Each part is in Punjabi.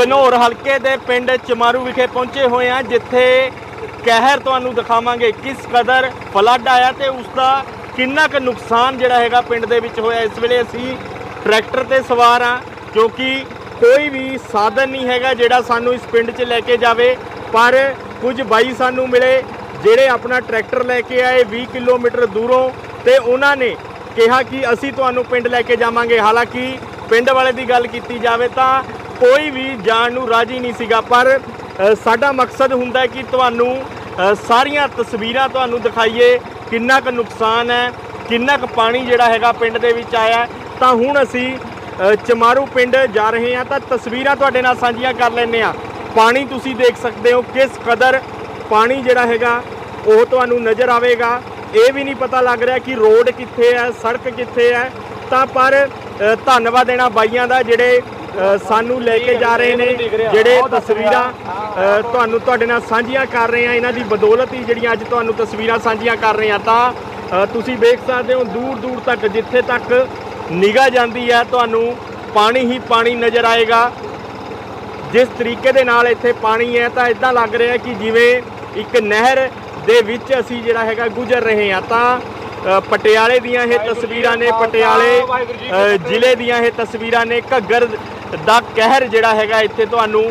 ਘਨੌਰ ਹਲਕੇ ਦੇ ਪਿੰਡ ਚਮਾਰੂ ਵਿਖੇ ਪਹੁੰਚੇ ਹੋਏ ਆ ਜਿੱਥੇ ਕਹਿਰ ਤੁਹਾਨੂੰ ਦਿਖਾਵਾਂਗੇ ਕਿਸ ਕਦਰ ਫਲੱਡ ਆਇਆ ਤੇ ਉਸ ਦਾ ਕਿੰਨਾ ਕੁ ਨੁਕਸਾਨ ਜਿਹੜਾ ਹੈਗਾ ਪਿੰਡ ਦੇ ਵਿੱਚ ਹੋਇਆ। ਇਸ ਵੇਲੇ ਅਸੀਂ ਟਰੈਕਟਰ ਤੇ ਸਵਾਰ ਆ ਕਿਉਂਕਿ ਕੋਈ ਵੀ ਸਾਧਨ ਨਹੀਂ ਹੈਗਾ ਜਿਹੜਾ ਸਾਨੂੰ ਇਸ ਪਿੰਡ 'ਚ ਲੈ ਕੇ ਜਾਵੇ, ਪਰ ਕੁਝ ਬਾਈ ਸਾਨੂੰ ਮਿਲੇ, ਜਿਹੜੇ ਆਪਣਾ ਟਰੈਕਟਰ ਲੈ ਕੇ ਆਏ 20 ਕਿਲੋਮੀਟਰ ਦੂਰੋਂ ਤੇ ਉਹਨਾਂ ਨੇ ਕਿਹਾ ਕਿ ਅਸੀਂ ਤੁਹਾਨੂੰ ਪਿੰਡ ਲੈ ਕੇ ਜਾਵਾਂਗੇ। ਹਾਲਾਂਕਿ ਪਿੰਡ ਵਾਲੇ ਦੀ ਗੱਲ ਕੀਤੀ ਜਾਵੇ ਤਾਂ ਕੋਈ ਵੀ ਜਾਣ ਨੂੰ ਰਾਜੀ ਨਹੀਂ ਸੀਗਾ, ਪਰ ਸਾਡਾ ਮਕਸਦ ਹੁੰਦਾ ਹੈ ਕਿ ਤੁਹਾਨੂੰ ਸਾਰੀਆਂ ਤਸਵੀਰਾਂ ਤੁਹਾਨੂੰ ਦਿਖਾਈਏ, ਕਿੰਨਾ ਕੁ ਨੁਕਸਾਨ ਹੈ, ਕਿੰਨਾ ਕੁ ਪਾਣੀ ਜਿਹੜਾ ਹੈਗਾ ਪਿੰਡ ਦੇ ਵਿੱਚ ਆਇਆ ਤਾਂ ਹੁਣ ਅਸੀਂ ਚਮਾਰੂ ਪਿੰਡ ਜਾ ਰਹੇ ਹਾਂ, ਤਾਂ ਤਸਵੀਰਾਂ ਤੁਹਾਡੇ ਨਾਲ ਸਾਂਝੀਆਂ ਕਰ ਲੈਂਦੇ ਆ ਪਾਣੀ ਤੁਸੀਂ ਦੇਖ ਸਕਦੇ ਹੋ ਕਿਸ ਕਦਰ ਪਾਣੀ ਜਿਹੜਾ ਹੈਗਾ, ਉਹ ਤੁਹਾਨੂੰ ਨਜ਼ਰ ਆਵੇਗਾ। ਇਹ ਵੀ ਨਹੀਂ ਪਤਾ ਲੱਗ ਰਿਹਾ ਕਿ ਰੋਡ ਕਿੱਥੇ ਹੈ, ਸੜਕ ਕਿੱਥੇ ਹੈ। ਤਾਂ ਪਰ ਧੰਨਵਾਦ ਦੇਣਾ ਬਾਈਆਂ ਦਾ, ਜਿਹੜੇ ਸਾਨੂੰ ਲੈ ਕੇ ਜਾ ਰਹੇ ਨੇ, ਜਿਹੜੇ ਤਸਵੀਰਾਂ ਤੁਹਾਨੂੰ ਤੁਹਾਡੇ ਨਾਲ ਸਾਂਝੀਆਂ ਕਰ ਰਹੇ ਆ ਇਹਨਾਂ ਦੀ ਬਦੌਲਤ ਹੀ ਜਿਹੜੀਆਂ ਅੱਜ ਤੁਹਾਨੂੰ ਤਸਵੀਰਾਂ ਸਾਂਝੀਆਂ ਕਰ ਰਹੇ ਆ ਤਾਂ ਤੁਸੀਂ ਦੇਖ ਸਕਦੇ ਹੋ, ਦੂਰ ਦੂਰ ਤੱਕ, ਜਿੱਥੇ ਤੱਕ ਨਿਗਾਹ ਜਾਂਦੀ ਹੈ, ਤੁਹਾਨੂੰ ਪਾਣੀ ਹੀ ਪਾਣੀ ਨਜ਼ਰ ਆਏਗਾ। ਜਿਸ ਤਰੀਕੇ ਦੇ ਨਾਲ ਇੱਥੇ ਪਾਣੀ ਹੈ, ਤਾਂ ਇਦਾਂ ਲੱਗ ਰਿਹਾ ਕਿ ਜਿਵੇਂ ਇੱਕ ਨਹਿਰ ਦੇ ਵਿੱਚ ਅਸੀਂ ਜਿਹੜਾ ਹੈਗਾ ਗੁਜ਼ਰ ਰਹੇ ਹਾਂ, ਤਾਂ ਪਟਿਆਲੇ ਦੀਆਂ ਇਹ ਤਸਵੀਰਾਂ ਨੇ, ਪਟਿਆਲੇ ਜ਼ਿਲ੍ਹੇ ਦੀਆਂ ਇਹ ਤਸਵੀਰਾਂ ਨੇ। ਘੱਗਰ ਦਾ ਕਹਿਰ ਜਿਹੜਾ ਹੈਗਾ ਇੱਥੇ ਤੁਹਾਨੂੰ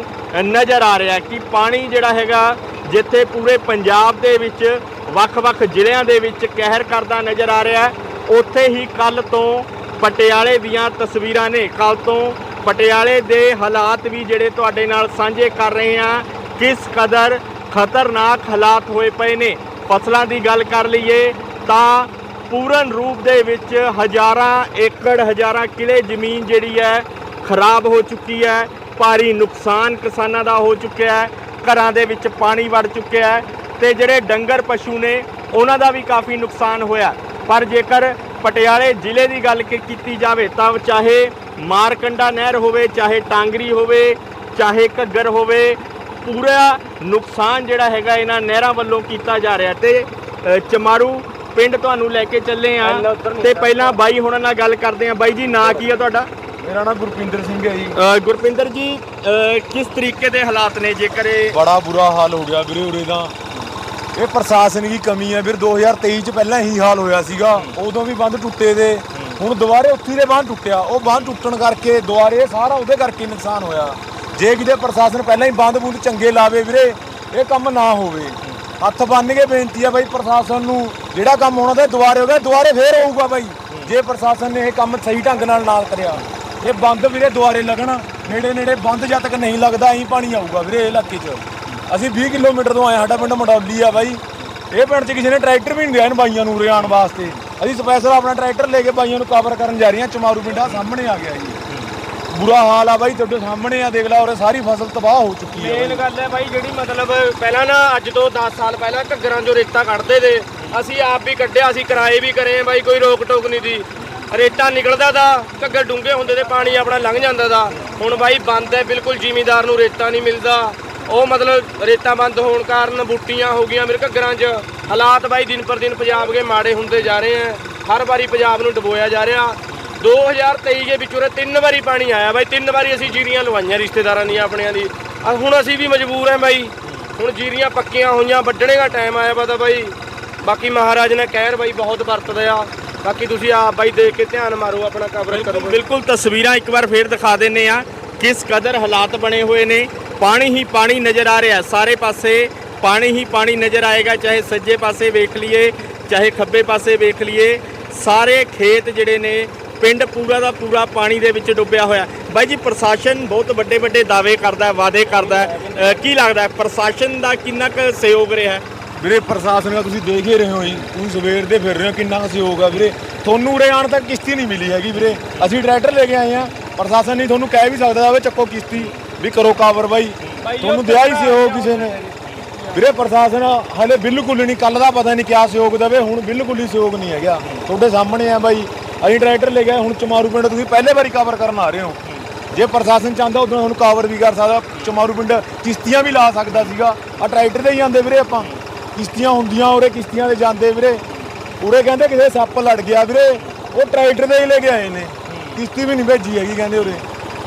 ਨਜ਼ਰ ਆ ਰਿਹਾ ਕਿ ਪਾਣੀ ਜਿਹੜਾ ਹੈਗਾ ਜਿੱਥੇ ਪੂਰੇ ਪੰਜਾਬ ਦੇ ਵਿੱਚ, ਵੱਖ-ਵੱਖ ਜ਼ਿਲ੍ਹਿਆਂ ਦੇ ਵਿੱਚ ਕਹਿਰ ਕਰਦਾ ਨਜ਼ਰ ਆ ਰਿਹਾ ਉੱਥੇ ਹੀ ਕੱਲ ਤੋਂ ਪਟਿਆਲੇ ਦੀਆਂ ਤਸਵੀਰਾਂ ਨੇ। ਕੱਲ ਤੋਂ ਪਟਿਆਲੇ ਦੇ ਹਾਲਾਤ ਵੀ ਜਿਹੜੇ ਤੁਹਾਡੇ ਨਾਲ ਸਾਂਝੇ ਕਰ ਰਹੇ ਹਾਂ ਕਿਸ ਕਦਰ ਖਤਰਨਾਕ ਹਾਲਾਤ ਹੋਏ ਪਏ ਨੇ। ਫਸਲਾਂ ਦੀ ਗੱਲ ਕਰ ਲਈਏ ਤਾਂ ਪੂਰਨ ਰੂਪ ਦੇ ਵਿੱਚ ਹਜ਼ਾਰਾਂ ਏਕੜ, ਹਜ਼ਾਰਾਂ ਕਿਲੇ ਜ਼ਮੀਨ ਜਿਹੜੀ ਹੈ ਖਰਾਬ ਹੋ ਚੁੱਕੀ ਹੈ। ਭਾਰੀ ਨੁਕਸਾਨ ਕਿਸਾਨਾਂ ਦਾ ਹੋ ਚੁੱਕਿਆ ਹੈ। ਘਰਾਂ ਦੇ ਵਿੱਚ ਪਾਣੀ ਵੜ ਚੁੱਕਿਆ ਹੈ ਤੇ ਜਿਹੜੇ ਡੰਗਰ ਪਸ਼ੂ ਨੇ, ਉਹਨਾਂ ਦਾ ਵੀ ਕਾਫੀ ਨੁਕਸਾਨ ਹੋਇਆ। ਪਰ ਜੇਕਰ ਪਟਿਆਲੇ ਜ਼ਿਲ੍ਹੇ ਦੀ ਗੱਲ ਕੀਤੀ ਜਾਵੇ ਤਾਂ ਚਾਹੇ ਮਾਰਕੰਡਾ ਨਹਿਰ ਹੋਵੇ, ਚਾਹੇ ਟਾਂਗਰੀ ਹੋਵੇ, ਚਾਹੇ ਘੱਗਰ ਹੋਵੇ, ਪੂਰਾ ਨੁਕਸਾਨ ਜਿਹੜਾ ਹੈਗਾ ਇਹਨਾਂ ਨਹਿਰਾਂ ਵੱਲੋਂ ਕੀਤਾ ਜਾ ਰਿਹਾ ਤੇ ਚਮਾਰੂ ਪਿੰਡ ਤੁਹਾਨੂੰ ਲੈ ਕੇ ਚੱਲੇ ਆ ਤੇ ਪਹਿਲਾਂ ਬਾਈ ਹੁਣਾਂ ਨਾਲ ਗੱਲ ਕਰਦੇ ਆ। ਬਾਈ ਜੀ ਨਾਂ ਕੀ ਆ ਤੁਹਾਡਾ? ਮੇਰਾ ਨਾਮ ਗੁਰਪਿੰਦਰ ਸਿੰਘ ਹੈ ਜੀ। ਗੁਰਪਿੰਦਰ ਜੀ ਕਿਸ ਤਰੀਕੇ ਦੇ ਹਾਲਾਤ ਨੇ? ਜੇਕਰ ਇਹ ਬੜਾ ਬੁਰਾ ਹਾਲ ਹੋ ਗਿਆ ਵੀਰੇ ਉਰੇ ਦਾ। ਇਹ ਪ੍ਰਸ਼ਾਸਨ ਦੀ ਕਮੀ ਹੈ ਵੀਰ। 2023 ਚ ਪਹਿਲਾਂ ਹੀ ਹਾਲ ਹੋਇਆ ਸੀਗਾ। ਉਦੋਂ ਵੀ ਬੰਦ ਟੁੱਟੇ ਦੇ। ਹੁਣ ਦੁਬਾਰੇ ਉੱਥੀ ਦੇ ਬੰਦ ਟੁੱਟਿਆ। ਉਹ ਬੰਦ ਟੁੱਟਣ ਕਰਕੇ ਦੁਬਾਰੇ ਸਾਰਾ ਉਹਦੇ ਕਰਕੇ ਨੁਕਸਾਨ ਹੋਇਆ। ਜੇ ਕਿਤੇ ਪ੍ਰਸ਼ਾਸਨ ਪਹਿਲਾਂ ਹੀ ਬੰਦ ਬੁੰਦ ਚੰਗੇ ਲਾਵੇ ਵੀਰੇ ਇਹ ਕੰਮ ਨਾ ਹੋਵੇ। ਹੱਥ ਬੰਨ ਕੇ ਬੇਨਤੀ ਆ ਬਾਈ ਪ੍ਰਸ਼ਾਸਨ ਨੂੰ, ਜਿਹੜਾ ਕੰਮ ਹੋਣਾ ਤੇ ਦੁਬਾਰੇ ਹੋ ਗਿਆ, ਦੁਬਾਰੇ ਫੇਰ ਹੋਊਗਾ ਬਾਈ। ਜੇ ਪ੍ਰਸ਼ਾਸਨ ਨੇ ਇਹ ਕੰਮ ਸਹੀ ਢੰਗ ਨਾਲ ਨਾਲ ਕਰਿਆ, ਇਹ ਬੰਦ ਵੀਰੇ ਦੁਬਾਰੇ ਲੱਗਣਾ ਨੇੜੇ ਨੇੜੇ ਬੰਦ ਜਦ ਤੱਕ ਨਹੀਂ ਲੱਗਦਾ, ਐਂ ਪਾਣੀ ਆਊਗਾ ਵੀਰੇ ਇਲਾਕੇ 'ਚ। ਅਸੀਂ 20 ਕਿਲੋਮੀਟਰ ਤੋਂ ਆਏ ਸਾਡਾ ਪਿੰਡ ਮਡੌਲੀ ਆ ਬਾਈ। ਇਹ ਪਿੰਡ 'ਚ ਕਿਸੇ ਨੇ ਟਰੈਕਟਰ ਵੀ ਨਹੀਂ ਦਿਆ ਇਹਨਾਂ ਬਾਈਆਂ ਨੂੰ ਉਰੇ ਵਾਸਤੇ। ਅਸੀਂ ਸਪੈਸ਼ਲ ਆਪਣਾ ਟਰੈਕਟਰ ਲੈ ਕੇ ਬਾਈਆਂ ਨੂੰ ਕਵਰ ਕਰਨ ਜਾ ਰਹੇ ਹਾਂ, ਚਮਾਰੂ ਪਿੰਡਾ ਸਾਹਮਣੇ ਆ ਗਿਆ ਜੀ। ਬੁਰਾ ਹਾਲ ਆ ਬਾਈ ਤੁਹਾਡੇ ਸਾਹਮਣੇ ਆ ਦੇਖ ਲਾ ਉਰੇ ਸਾਰੀ ਫਸਲ ਤਬਾਹ ਹੋ ਚੁੱਕੀ ਹੈ ਮੇਨ ਗੱਲ ਹੈ ਬਾਈ ਜਿਹੜੀ ਮਤਲਬ ਪਹਿਲਾਂ ਨਾ ਅੱਜ ਤੋਂ 10 ਸਾਲ ਪਹਿਲਾਂ ਘੱਗਰਾਂ ਚੋਂ ਰੇਤਾ ਕੱਢਦੇ ਤੇ ਅਸੀਂ ਆਪ ਵੀ ਕੱਢਿਆ ਅਸੀਂ ਕਿਰਾਏ ਵੀ ਕਰੇ ਬਾਈ ਕੋਈ ਰੋਕ ਟੋਕ ਨਹੀਂ ਦੀ। ਰੇਤਾ ਨਿਕਲਦਾ ਦਾ ਘੱਗਰ ਡੂੰਘੇ ਹੁੰਦੇ ਤੇ ਪਾਣੀ ਆਪਣਾ ਲੰਘ ਜਾਂਦਾ ਦਾ। ਹੁਣ ਬਾਈ ਬੰਦ ਹੈ ਬਿਲਕੁਲ ਜ਼ਿਮੀਦਾਰ ਨੂੰ ਰੇਤਾ ਨਹੀਂ ਮਿਲਦਾ। ਉਹ ਮਤਲਬ ਰੇਤਾ ਬੰਦ ਹੋਣ ਕਾਰਨ ਬੂਟੀਆਂ ਹੋ ਗਈਆਂ ਮੇਰੇ ਘੱਗਰਾਂ 'ਚ। ਹਾਲਾਤ ਬਾਈ ਦਿਨ ਪਰ ਦਿਨ ਪੰਜਾਬ ਦੇ ਮਾੜੇ ਹੁੰਦੇ ਜਾ ਰਹੇ ਆ। ਹਰ ਵਾਰੀ ਪੰਜਾਬ ਨੂੰ ਡੁਬੋਇਆ ਜਾ ਰਿਹਾ। 2023 ਦੇ ਵਿੱਚ ਉਰੇ ਤਿੰਨ ਵਾਰੀ ਪਾਣੀ ਆਇਆ ਬਾਈ ਤਿੰਨ ਵਾਰੀ ਅਸੀਂ ਜੀਰੀਆਂ ਲਵਾਈਆਂ ਰਿਸ਼ਤੇਦਾਰਾਂ ਦੀਆਂ ਆਪਣਿਆਂ ਦੀ। ਆਹ ਹੁਣ ਅਸੀਂ ਵੀ ਮਜਬੂਰ ਹਾਂ ਬਾਈ। ਹੁਣ ਜੀਰੀਆਂ ਪੱਕੀਆਂ ਹੋਈਆਂ ਵੱਢਣੇ ਦਾ ਟਾਈਮ ਆਇਆ ਵਾ ਤਾਂ ਬਾਈ। ਬਾਕੀ ਮਹਾਰਾਜ ਨੇ ਕਹਿਰ ਬਾਈ ਬਹੁਤ ਵਰਤਦੇ ਆ। ਬਾਕੀ ਤੁਸੀਂ ਆਪ ਬਾਈ ਦੇਖ ਕੇ ਧਿਆਨ ਮਾਰੋ ਆਪਣਾ ਕਵਰੇਜ ਕਰੋ। ਬਿਲਕੁਲ ਤਸਵੀਰਾਂ ਇੱਕ ਵਾਰ ਫੇਰ ਦਿਖਾ ਦਿੰਨੇ ਆ ਕਿਸ ਕਦਰ ਹਾਲਾਤ ਬਣੇ ਹੋਏ ਨੇ। ਪਾਣੀ ਹੀ ਪਾਣੀ ਨਜ਼ਰ ਆ ਰਿਹਾ ਸਾਰੇ ਪਾਸੇ ਪਾਣੀ ਹੀ ਪਾਣੀ ਨਜ਼ਰ ਆਏਗਾ ਚਾਹੇ ਸੱਜੇ ਪਾਸੇ ਵੇਖ ਲਈਏ ਚਾਹੇ ਖੱਬੇ ਪਾਸੇ ਵੇਖ ਲਈਏ। ਸਾਰੇ ਖੇਤ ਜਿਹੜੇ ਨੇ ਪਿੰਡ ਪੂਰਾ ਦਾ ਪੂਰਾ ਪਾਣੀ ਦੇ ਵਿੱਚ ਡੁੱਬਿਆ ਹੋਇਆ। ਬਾਈ ਜੀ ਪ੍ਰਸ਼ਾਸਨ ਬਹੁਤ ਵੱਡੇ ਵੱਡੇ ਦਾਅਵੇ ਕਰਦਾ ਹੈ ਵਾਅਦੇ ਕਰਦਾ ਹੈ। ਕੀ ਲੱਗਦਾ ਹੈ ਪ੍ਰਸ਼ਾਸਨ ਦਾ ਕਿੰਨਾ ਕੁ ਸਹਿਯੋਗ ਰਿਹਾ ਹੈ? ਵੀਰੇ ਪ੍ਰਸ਼ਾਸਨ ਦਾ ਤੁਸੀਂ ਦੇਖ ਹੀ ਰਹੇ ਹੋ ਜੀ। ਤੁਸੀਂ ਸਵੇਰ ਦੇ ਫਿਰ ਰਹੇ ਹੋ ਕਿੰਨਾ ਕੁ ਸਹਿਯੋਗ ਆ ਵੀਰੇ। ਤੁਹਾਨੂੰ ਉਰੇ ਆਉਣ ਤੱਕ ਕਿਸ਼ਤੀ ਨਹੀਂ ਮਿਲੀ ਹੈਗੀ ਵੀਰੇ। ਅਸੀਂ ਟਰੈਕਟਰ ਲੈ ਕੇ ਆਏ ਆ ਪ੍ਰਸ਼ਾਸਨ ਨਹੀਂ ਤੁਹਾਨੂੰ ਕਹਿ ਵੀ ਸਕਦਾ ਵੇ ਚੱਕੋ ਕਿਸ਼ਤੀ ਵੀ ਕਰੋ ਕਾਵਰ ਬਾਈ। ਤੁਹਾਨੂੰ ਦਿਆ ਹੀ ਸਹਿਯੋਗ ਕਿਸੇ ਨੇ। ਵੀਰੇ ਪ੍ਰਸ਼ਾਸਨ ਹਲੇ ਬਿਲਕੁਲ ਨਹੀਂ ਕੱਲ ਦਾ ਪਤਾ ਨਹੀਂ ਕਿਆ ਸਹਿਯੋਗ ਦੇਵੇ ਹੁਣ ਬਿਲਕੁਲ ਹੀ ਸਹਿਯੋਗ ਨਹੀਂ ਹੈਗਾ। ਤੁਹਾਡੇ ਸਾਹਮਣੇ ਆ ਬਾਈ। ਅਸੀਂ ਟਰੈਕਟਰ ਲੈ ਗਏ ਹੁਣ ਚਮਾਰੂ ਪਿੰਡ ਤੁਸੀਂ ਪਹਿਲੇ ਵਾਰੀ ਕਵਰ ਕਰਨ ਆ ਰਹੇ ਹੋ। ਜੇ ਪ੍ਰਸ਼ਾਸਨ ਚਾਹੁੰਦਾ ਉਦੋਂ ਹੁਣ ਕਵਰ ਵੀ ਕਰ ਸਕਦਾ, ਚਮਾਰੂ ਪਿੰਡ ਕਿਸ਼ਤੀਆਂ ਵੀ ਲਾ ਸਕਦਾ ਸੀਗਾ। ਆ ਟਰੈਕਟਰ ਤੇ ਹੀ ਜਾਂਦੇ ਵੀਰੇ ਆਪਾਂ। ਕਿਸ਼ਤੀਆਂ ਹੁੰਦੀਆਂ ਉਰੇ, ਕਿਸ਼ਤੀਆਂ ਤੇ ਜਾਂਦੇ ਵੀਰੇ। ਉਰੇ ਕਹਿੰਦੇ ਕਿਸੇ ਸੱਪ ਲੜ ਗਿਆ ਵੀਰੇ। ਉਹ ਟਰੈਕਟਰ ਤੇ ਹੀ ਲੈ ਕੇ ਆਏ ਨੇ। ਕਿਸ਼ਤੀ ਵੀ ਨਹੀਂ ਭੇਜੀ ਹੈਗੀ ਕਹਿੰਦੇ ਉਰੇ।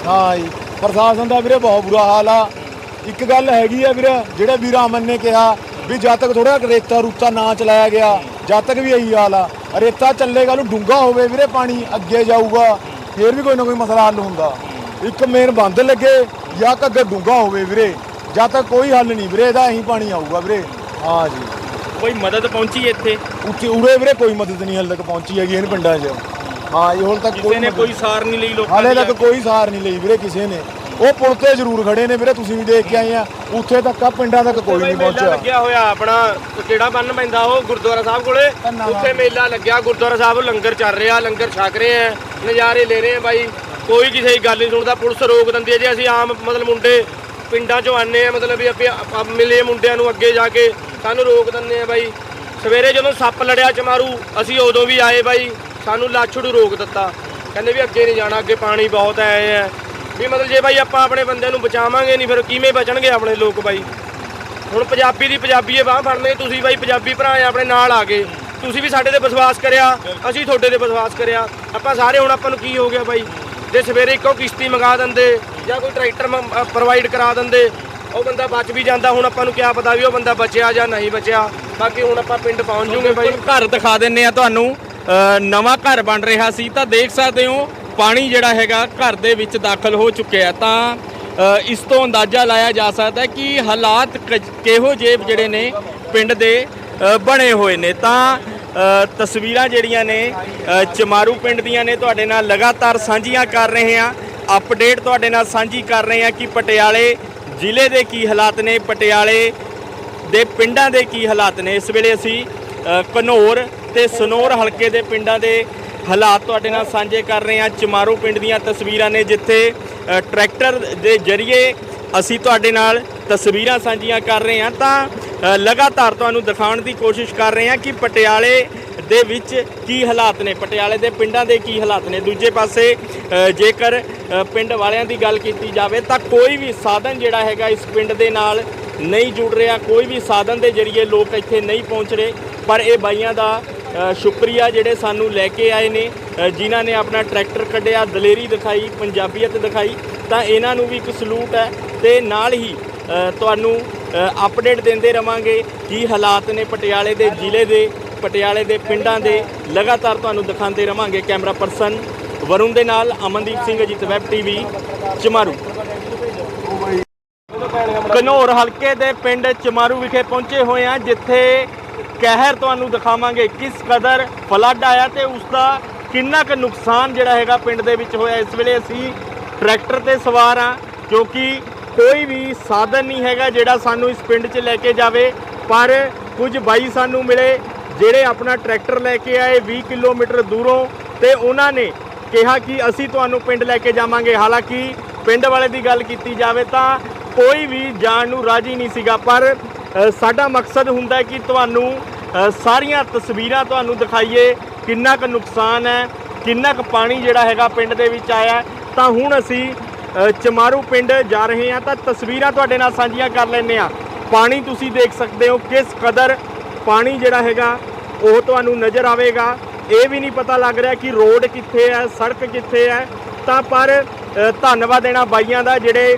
ਹਾਂ ਜੀ, ਪ੍ਰਸ਼ਾਸਨ ਦਾ ਵੀਰੇ ਬਹੁਤ ਬੁਰਾ ਹਾਲ ਆ। ਇੱਕ ਗੱਲ ਹੈਗੀ ਆ ਵੀਰੇ, ਜਿਹੜਾ ਵੀਰ ਅਮਨ ਨੇ ਕਿਹਾ ਵੀ ਜਦ ਤੱਕ ਥੋੜਾ ਰੇਤਾ ਰੂਤਾ ਨਾ ਚਲਾਇਆ ਗਿਆ ਜਦ ਤੱਕ ਵੀ ਇਹੀ ਹਾਲ ਆ। ਰੇਤਾ ਚੱਲੇਗਾ ਨੂੰ ਡੂੰਗਾ ਹੋਵੇ ਵੀਰੇ ਪਾਣੀ ਅੱਗੇ ਜਾਊਗਾ ਫੇਰ ਵੀ ਕੋਈ ਨਾ ਕੋਈ ਮਸਲਾ ਹੱਲ ਹੁੰਦਾ। ਇੱਕ ਮੇਨ ਬੰਦ ਲੱਗੇ ਜਾਂ ਘੱਗਰ ਡੂੰਗਾ ਹੋਵੇ ਵੀਰੇ। ਜਦ ਤੱਕ ਕੋਈ ਹੱਲ ਨਹੀਂ ਵੀਰੇ ਇਹਦਾ ਇਹੀ ਪਾਣੀ ਆਊਗਾ ਵੀਰੇ। ਹਾਂ ਜੀ। ਕੋਈ ਮਦਦ ਪਹੁੰਚੀ ਇੱਥੇ? ਉੱਥੇ ਉਰੇ ਵੀਰੇ ਕੋਈ ਮਦਦ ਨਹੀਂ ਹਾਲੇ ਤੱਕ ਪਹੁੰਚੀ ਹੈਗੀ ਇਹਨਾਂ ਪਿੰਡਾਂ 'ਚ। ਹਾਂ ਜੀ ਹੁਣ ਤੱਕ ਕਿਸੇ ਨੇ ਕੋਈ ਸਾਰ ਨਹੀਂ ਲਈ ਲੋਕਾਂ ਹਾਲੇ ਤੱਕ ਕੋਈ ਸਾਰ ਨਹੀਂ ਲਈ ਵੀਰੇ ਕਿਸੇ ਨੇ। ਉਹ ਪੁਲ ਤੇ ਜ਼ਰੂਰ ਖੜੇ ਨੇ ਵੀਰੇ ਤੁਸੀਂ ਵੀ ਦੇਖ ਕੇ ਆਏ ਆ। ਉੱਥੇ ਤੱਕ ਆ ਪਿੰਡਾਂ ਤੱਕ ਕੋਈ ਨਹੀਂ ਮੇਲਾ ਪਹੁੰਚਿਆ। ਲੱਗਿਆ ਹੋਇਆ ਆਪਣਾ ਕਿਹੜਾ ਬੰਨ ਪੈਂਦਾ ਉਹ? ਗੁਰਦੁਆਰਾ ਸਾਹਿਬ ਕੋਲੇ? ਧੰਨਵਾਦ। ਉੱਥੇ ਮੇਲਾ ਲੱਗਿਆ ਗੁਰਦੁਆਰਾ ਸਾਹਿਬ ਲੰਗਰ ਚੱਲ ਰਿਹਾ ਲੰਗਰ ਛਕ ਰਹੇ ਆ ਨਜ਼ਾਰੇ ਲੈ ਰਹੇ ਆ ਬਾਈ। ਕੋਈ ਕਿਸੇ ਦੀ ਗੱਲ ਨਹੀਂ ਸੁਣਦਾ ਪੁਲਿਸ ਰੋਕ ਦਿੰਦੀ ਹੈ ਜੇ ਅਸੀਂ ਆਮ ਮਤਲਬ ਮੁੰਡੇ ਪਿੰਡਾਂ ਚੋਂ ਆਨੇ ਆ ਮਤਲਬ ਵੀ ਆਪੇ ਆਪਾਂ ਮਿਲੇ ਮੁੰਡਿਆਂ ਨੂੰ ਅੱਗੇ ਜਾ ਕੇ ਸਾਨੂੰ ਰੋਕ ਦਿੰਦੇ ਆ ਬਾਈ। ਸਵੇਰੇ ਜਦੋਂ ਸੱਪ ਲੜਿਆ ਚਮਾਰੂ ਅਸੀਂ ਉਦੋਂ ਵੀ ਆਏ ਬਾਈ ਸਾਨੂੰ ਲਾਛੜੂ ਰੋਕ ਦਿੱਤਾ। ਕਹਿੰਦੇ ਵੀ ਅੱਗੇ ਨਹੀਂ ਜਾਣਾ ਅੱਗੇ ਪਾਣੀ ਬਹੁਤ ਆਏ ਆ ਵੀ ਮਤਲਬ ਜੇ ਬਾਈ ਆਪਾਂ ਆਪਣੇ ਬੰਦਿਆਂ ਨੂੰ ਬਚਾਵਾਂਗੇ ਨਹੀਂ, ਫਿਰ ਕਿਵੇਂ ਬਚਣਗੇ ਆਪਣੇ ਲੋਕ ਬਾਈ? ਹੁਣ ਪੰਜਾਬੀ ਦੀ ਪੰਜਾਬੀਏ ਬਾਹ ਫੜਨੇ, ਤੁਸੀਂ ਬਾਈ ਪੰਜਾਬੀ ਭਰਾ ਆ ਆਪਣੇ ਨਾਲ ਆ ਗਏ। ਤੁਸੀਂ ਵੀ ਸਾਡੇ ਤੇ ਵਿਸ਼ਵਾਸ ਕਰਿਆ, ਅਸੀਂ ਤੁਹਾਡੇ ਤੇ ਵਿਸ਼ਵਾਸ ਕਰਿਆ। ਆਪਾਂ ਸਾਰੇ ਹੁਣ ਆਪਾਂ ਨੂੰ ਕੀ ਹੋ ਗਿਆ ਬਾਈ? ਜੇ ਸਵੇਰੇ ਇੱਕੋ ਕਿਸ਼ਤੀ ਮੰਗਾ ਦਿੰਦੇ, ਜਾਂ ਕੋਈ ਟਰੈਕਟਰ ਪ੍ਰੋਵਾਈਡ ਕਰਾ ਦਿੰਦੇ, ਉਹ ਬੰਦਾ ਬਚ ਵੀ ਜਾਂਦਾ, ਹੁਣ ਆਪਾਂ ਨੂੰ ਕੀ ਪਤਾ ਵੀ ਉਹ ਬੰਦਾ ਬਚਿਆ ਜਾਂ ਨਹੀਂ ਬਚਿਆ। ਬਾਕੀ ਹੁਣ ਆਪਾਂ ਪਿੰਡ ਪਹੁੰਚ ਜੂਗੇ ਬਾਈ। ਘਰ ਦਿਖਾ ਦਿੰਨੇ ਆ ਤੁਹਾਨੂੰ। ਨਵਾਂ ਘਰ ਬਣ ਰਿਹਾ ਸੀ, ਤਾਂ ਦੇਖ ਸਕਦੇ ਹੋ ਪਾਣੀ ਜਿਹੜਾ ਹੈਗਾ ਘਰ ਦੇ ਵਿੱਚ ਦਾਖਲ ਹੋ ਚੁੱਕਿਆ ਤਾਂ ਇਸ ਤੋਂ ਅੰਦਾਜ਼ਾ ਲਾਇਆ ਜਾ ਸਕਦਾ ਹੈ ਕਿ ਹਾਲਾਤ ਕ- ਕਿਹੋ ਜਿਹੇ ਜਿਹੜੇ ਨੇ ਪਿੰਡ ਦੇ ਬਣੇ ਹੋਏ ਨੇ। ਤਾਂ ਤਸਵੀਰਾਂ ਜਿਹੜੀਆਂ ਨੇ ਚਮਾਰੂ ਪਿੰਡ ਦੀਆਂ ਨੇ ਤੁਹਾਡੇ ਨਾਲ ਲਗਾਤਾਰ ਸਾਂਝੀਆਂ ਕਰ ਰਹੇ ਹਾਂ। ਅਪਡੇਟ ਤੁਹਾਡੇ ਨਾਲ ਸਾਂਝੀ ਕਰ ਰਹੇ ਹਾਂ ਕਿ ਪਟਿਆਲੇ ਜ਼ਿਲ੍ਹੇ ਦੇ ਕੀ ਹਾਲਾਤ ਨੇ ਪਟਿਆਲੇ ਦੇ ਪਿੰਡਾਂ ਦੇ ਕੀ ਹਾਲਾਤ ਨੇ। ਇਸ ਵੇਲੇ ਅਸੀਂ ਅ, ਘਨੌਰ ਤੇ ਸਨੌਰ ਹਲਕੇ ਦੇ ਪਿੰਡਾਂ ਦੇ ਹਾਲਾਤ ਤੁਹਾਡੇ ਨਾਲ ਸਾਂਝੇ ਕਰ ਰਹੇ ਹਾਂ। ਚਮਾਰੋ ਪਿੰਡ ਦੀਆਂ ਤਸਵੀਰਾਂ ਨੇ ਜਿੱਥੇ ਟਰੈਕਟਰ ਦੇ ਜ਼ਰੀਏ ਅਸੀਂ ਤੁਹਾਡੇ ਨਾਲ ਤਸਵੀਰਾਂ ਸਾਂਝੀਆਂ ਕਰ ਰਹੇ ਹਾਂ। ਤਾਂ ਲਗਾਤਾਰ ਤੁਹਾਨੂੰ ਦਿਖਾਉਣ ਦੀ ਕੋਸ਼ਿਸ਼ ਕਰ ਰਹੇ ਹਾਂ ਕਿ ਪਟਿਆਲੇ ਦੇ ਵਿੱਚ ਕੀ ਹਾਲਾਤ ਨੇ, ਪਟਿਆਲੇ ਦੇ ਪਿੰਡਾਂ ਦੇ ਕੀ ਹਾਲਾਤ ਨੇ। ਦੂਜੇ ਪਾਸੇ ਜੇਕਰ ਪਿੰਡ ਵਾਲਿਆਂ ਦੀ ਗੱਲ ਕੀਤੀ ਜਾਵੇ ਤਾਂ ਕੋਈ ਵੀ ਸਾਧਨ ਜਿਹੜਾ ਹੈਗਾ ਇਸ ਪਿੰਡ ਦੇ ਨਾਲ ਨਹੀਂ ਜੁੜ ਰਿਹਾ। ਕੋਈ ਵੀ ਸਾਧਨ ਦੇ ਜ਼ਰੀਏ ਲੋਕ ਇੱਥੇ ਨਹੀਂ ਪਹੁੰਚ ਰਹੇ। ਪਰ ਇਹ ਬਾਈਆਂ ਦਾ ਸ਼ੁਕਰੀਆ ਜਿਹੜੇ ਸਾਨੂੰ ਲੈ ਕੇ ਆਏ ਨੇ। ਜਿਨ੍ਹਾਂ ਨੇ ਆਪਣਾ ਟਰੈਕਟਰ ਕੱਢਿਆ ਦਲੇਰੀ ਦਿਖਾਈ ਪੰਜਾਬੀਅਤ ਦਿਖਾਈ ਤਾਂ ਇਹਨਾਂ ਨੂੰ ਵੀ ਇੱਕ ਸਲੂਟ ਹੈ ਤੇ ਨਾਲ ਹੀ ਤੁਹਾਨੂੰ ਅਪਡੇਟ ਦਿੰਦੇ ਰਵਾਂਗੇ ਕੀ ਹਾਲਾਤ ਨੇ ਪਟਿਆਲੇ ਦੇ ਜ਼ਿਲ੍ਹੇ ਦੇ ਪਟਿਆਲੇ ਦੇ ਪਿੰਡਾਂ ਦੇ। ਲਗਾਤਾਰ ਤੁਹਾਨੂੰ ਦਿਖਾਉਂਦੇ ਰਵਾਂਗੇ ਕੈਮਰਾ ਪਰਸਨ ਵਰੁਣ ਦੇ ਨਾਲ ਅਮਨਦੀਪ ਸਿੰਘ ਅਜੀਤ ਵੈਬ ਟੀਵੀ ਚਮਾਰੂ। ਘਨੌਰ ਹਲਕੇ ਦੇ ਪਿੰਡ ਚਮਾਰੂ ਵਿਖੇ ਪਹੁੰਚੇ ਹੋਏ ਆ ਜਿੱਥੇ ਕਹਿਰ ਤੁਹਾਨੂੰ ਦਿਖਾਵਾਂਗੇ ਕਿਸ ਕਦਰ ਫਲੱਡ ਆਇਆ ਤੇ ਉਸ ਦਾ ਕਿੰਨਾ ਕੁ ਨੁਕਸਾਨ ਜਿਹੜਾ ਹੈਗਾ ਪਿੰਡ ਦੇ ਵਿੱਚ ਹੋਇਆ। ਇਸ ਵੇਲੇ ਅਸੀਂ ਟਰੈਕਟਰ ਤੇ ਸਵਾਰ ਆ ਕਿਉਂਕਿ ਕੋਈ ਵੀ ਸਾਧਨ ਨਹੀਂ ਹੈਗਾ ਜਿਹੜਾ ਸਾਨੂੰ ਇਸ ਪਿੰਡ 'ਚ ਲੈ ਕੇ ਜਾਵੇ। ਪਰ ਕੁਝ ਬਾਈ ਸਾਨੂੰ ਮਿਲੇ, ਜਿਹੜੇ ਆਪਣਾ ਟਰੈਕਟਰ ਲੈ ਕੇ ਆਏ 20 ਕਿਲੋਮੀਟਰ ਦੂਰੋਂ ਤੇ ਉਹਨਾਂ ਨੇ ਕਿਹਾ ਕਿ ਅਸੀਂ ਤੁਹਾਨੂੰ ਪਿੰਡ ਲੈ ਕੇ ਜਾਵਾਂਗੇ। ਹਾਲਾਂਕਿ ਪਿੰਡ ਵਾਲੇ ਦੀ ਗੱਲ ਕੀਤੀ ਜਾਵੇ ਤਾਂ ਕੋਈ ਵੀ ਜਾਣ ਨੂੰ ਰਾਜੀ ਨਹੀਂ ਸੀਗਾ, ਪਰ ਸਾਡਾ ਮਕਸਦ ਹੁੰਦਾ ਕਿ ਤੁਹਾਨੂੰ ਸਾਰੀਆਂ ਤਸਵੀਰਾਂ ਤੁਹਾਨੂੰ ਦਿਖਾਈਏ, ਕਿੰਨਾ ਕੁ ਨੁਕਸਾਨ ਹੈ, ਕਿੰਨਾ ਕੁ ਪਾਣੀ ਜਿਹੜਾ ਹੈਗਾ ਪਿੰਡ ਦੇ ਵਿੱਚ ਆਇਆ ਤਾਂ ਹੁਣ ਅਸੀਂ ਚਮਾਰੂ ਪਿੰਡ ਜਾ ਰਹੇ ਹਾਂ, ਤਾਂ ਤਸਵੀਰਾਂ ਤੁਹਾਡੇ ਨਾਲ ਸਾਂਝੀਆਂ ਕਰ ਲੈਂਦੇ ਆ ਪਾਣੀ ਤੁਸੀਂ ਦੇਖ ਸਕਦੇ ਹੋ ਕਿਸ ਕਦਰ ਪਾਣੀ ਜਿਹੜਾ ਹੈਗਾ, ਉਹ ਤੁਹਾਨੂੰ ਨਜ਼ਰ ਆਵੇਗਾ। ਇਹ ਵੀ ਨਹੀਂ ਪਤਾ ਲੱਗ ਰਿਹਾ ਕਿ ਰੋਡ ਕਿੱਥੇ ਹੈ, ਸੜਕ ਕਿੱਥੇ ਹੈ। ਤਾਂ ਪਰ ਧੰਨਵਾਦ ਦੇਣਾ ਬਾਈਆਂ ਦਾ, ਜਿਹੜੇ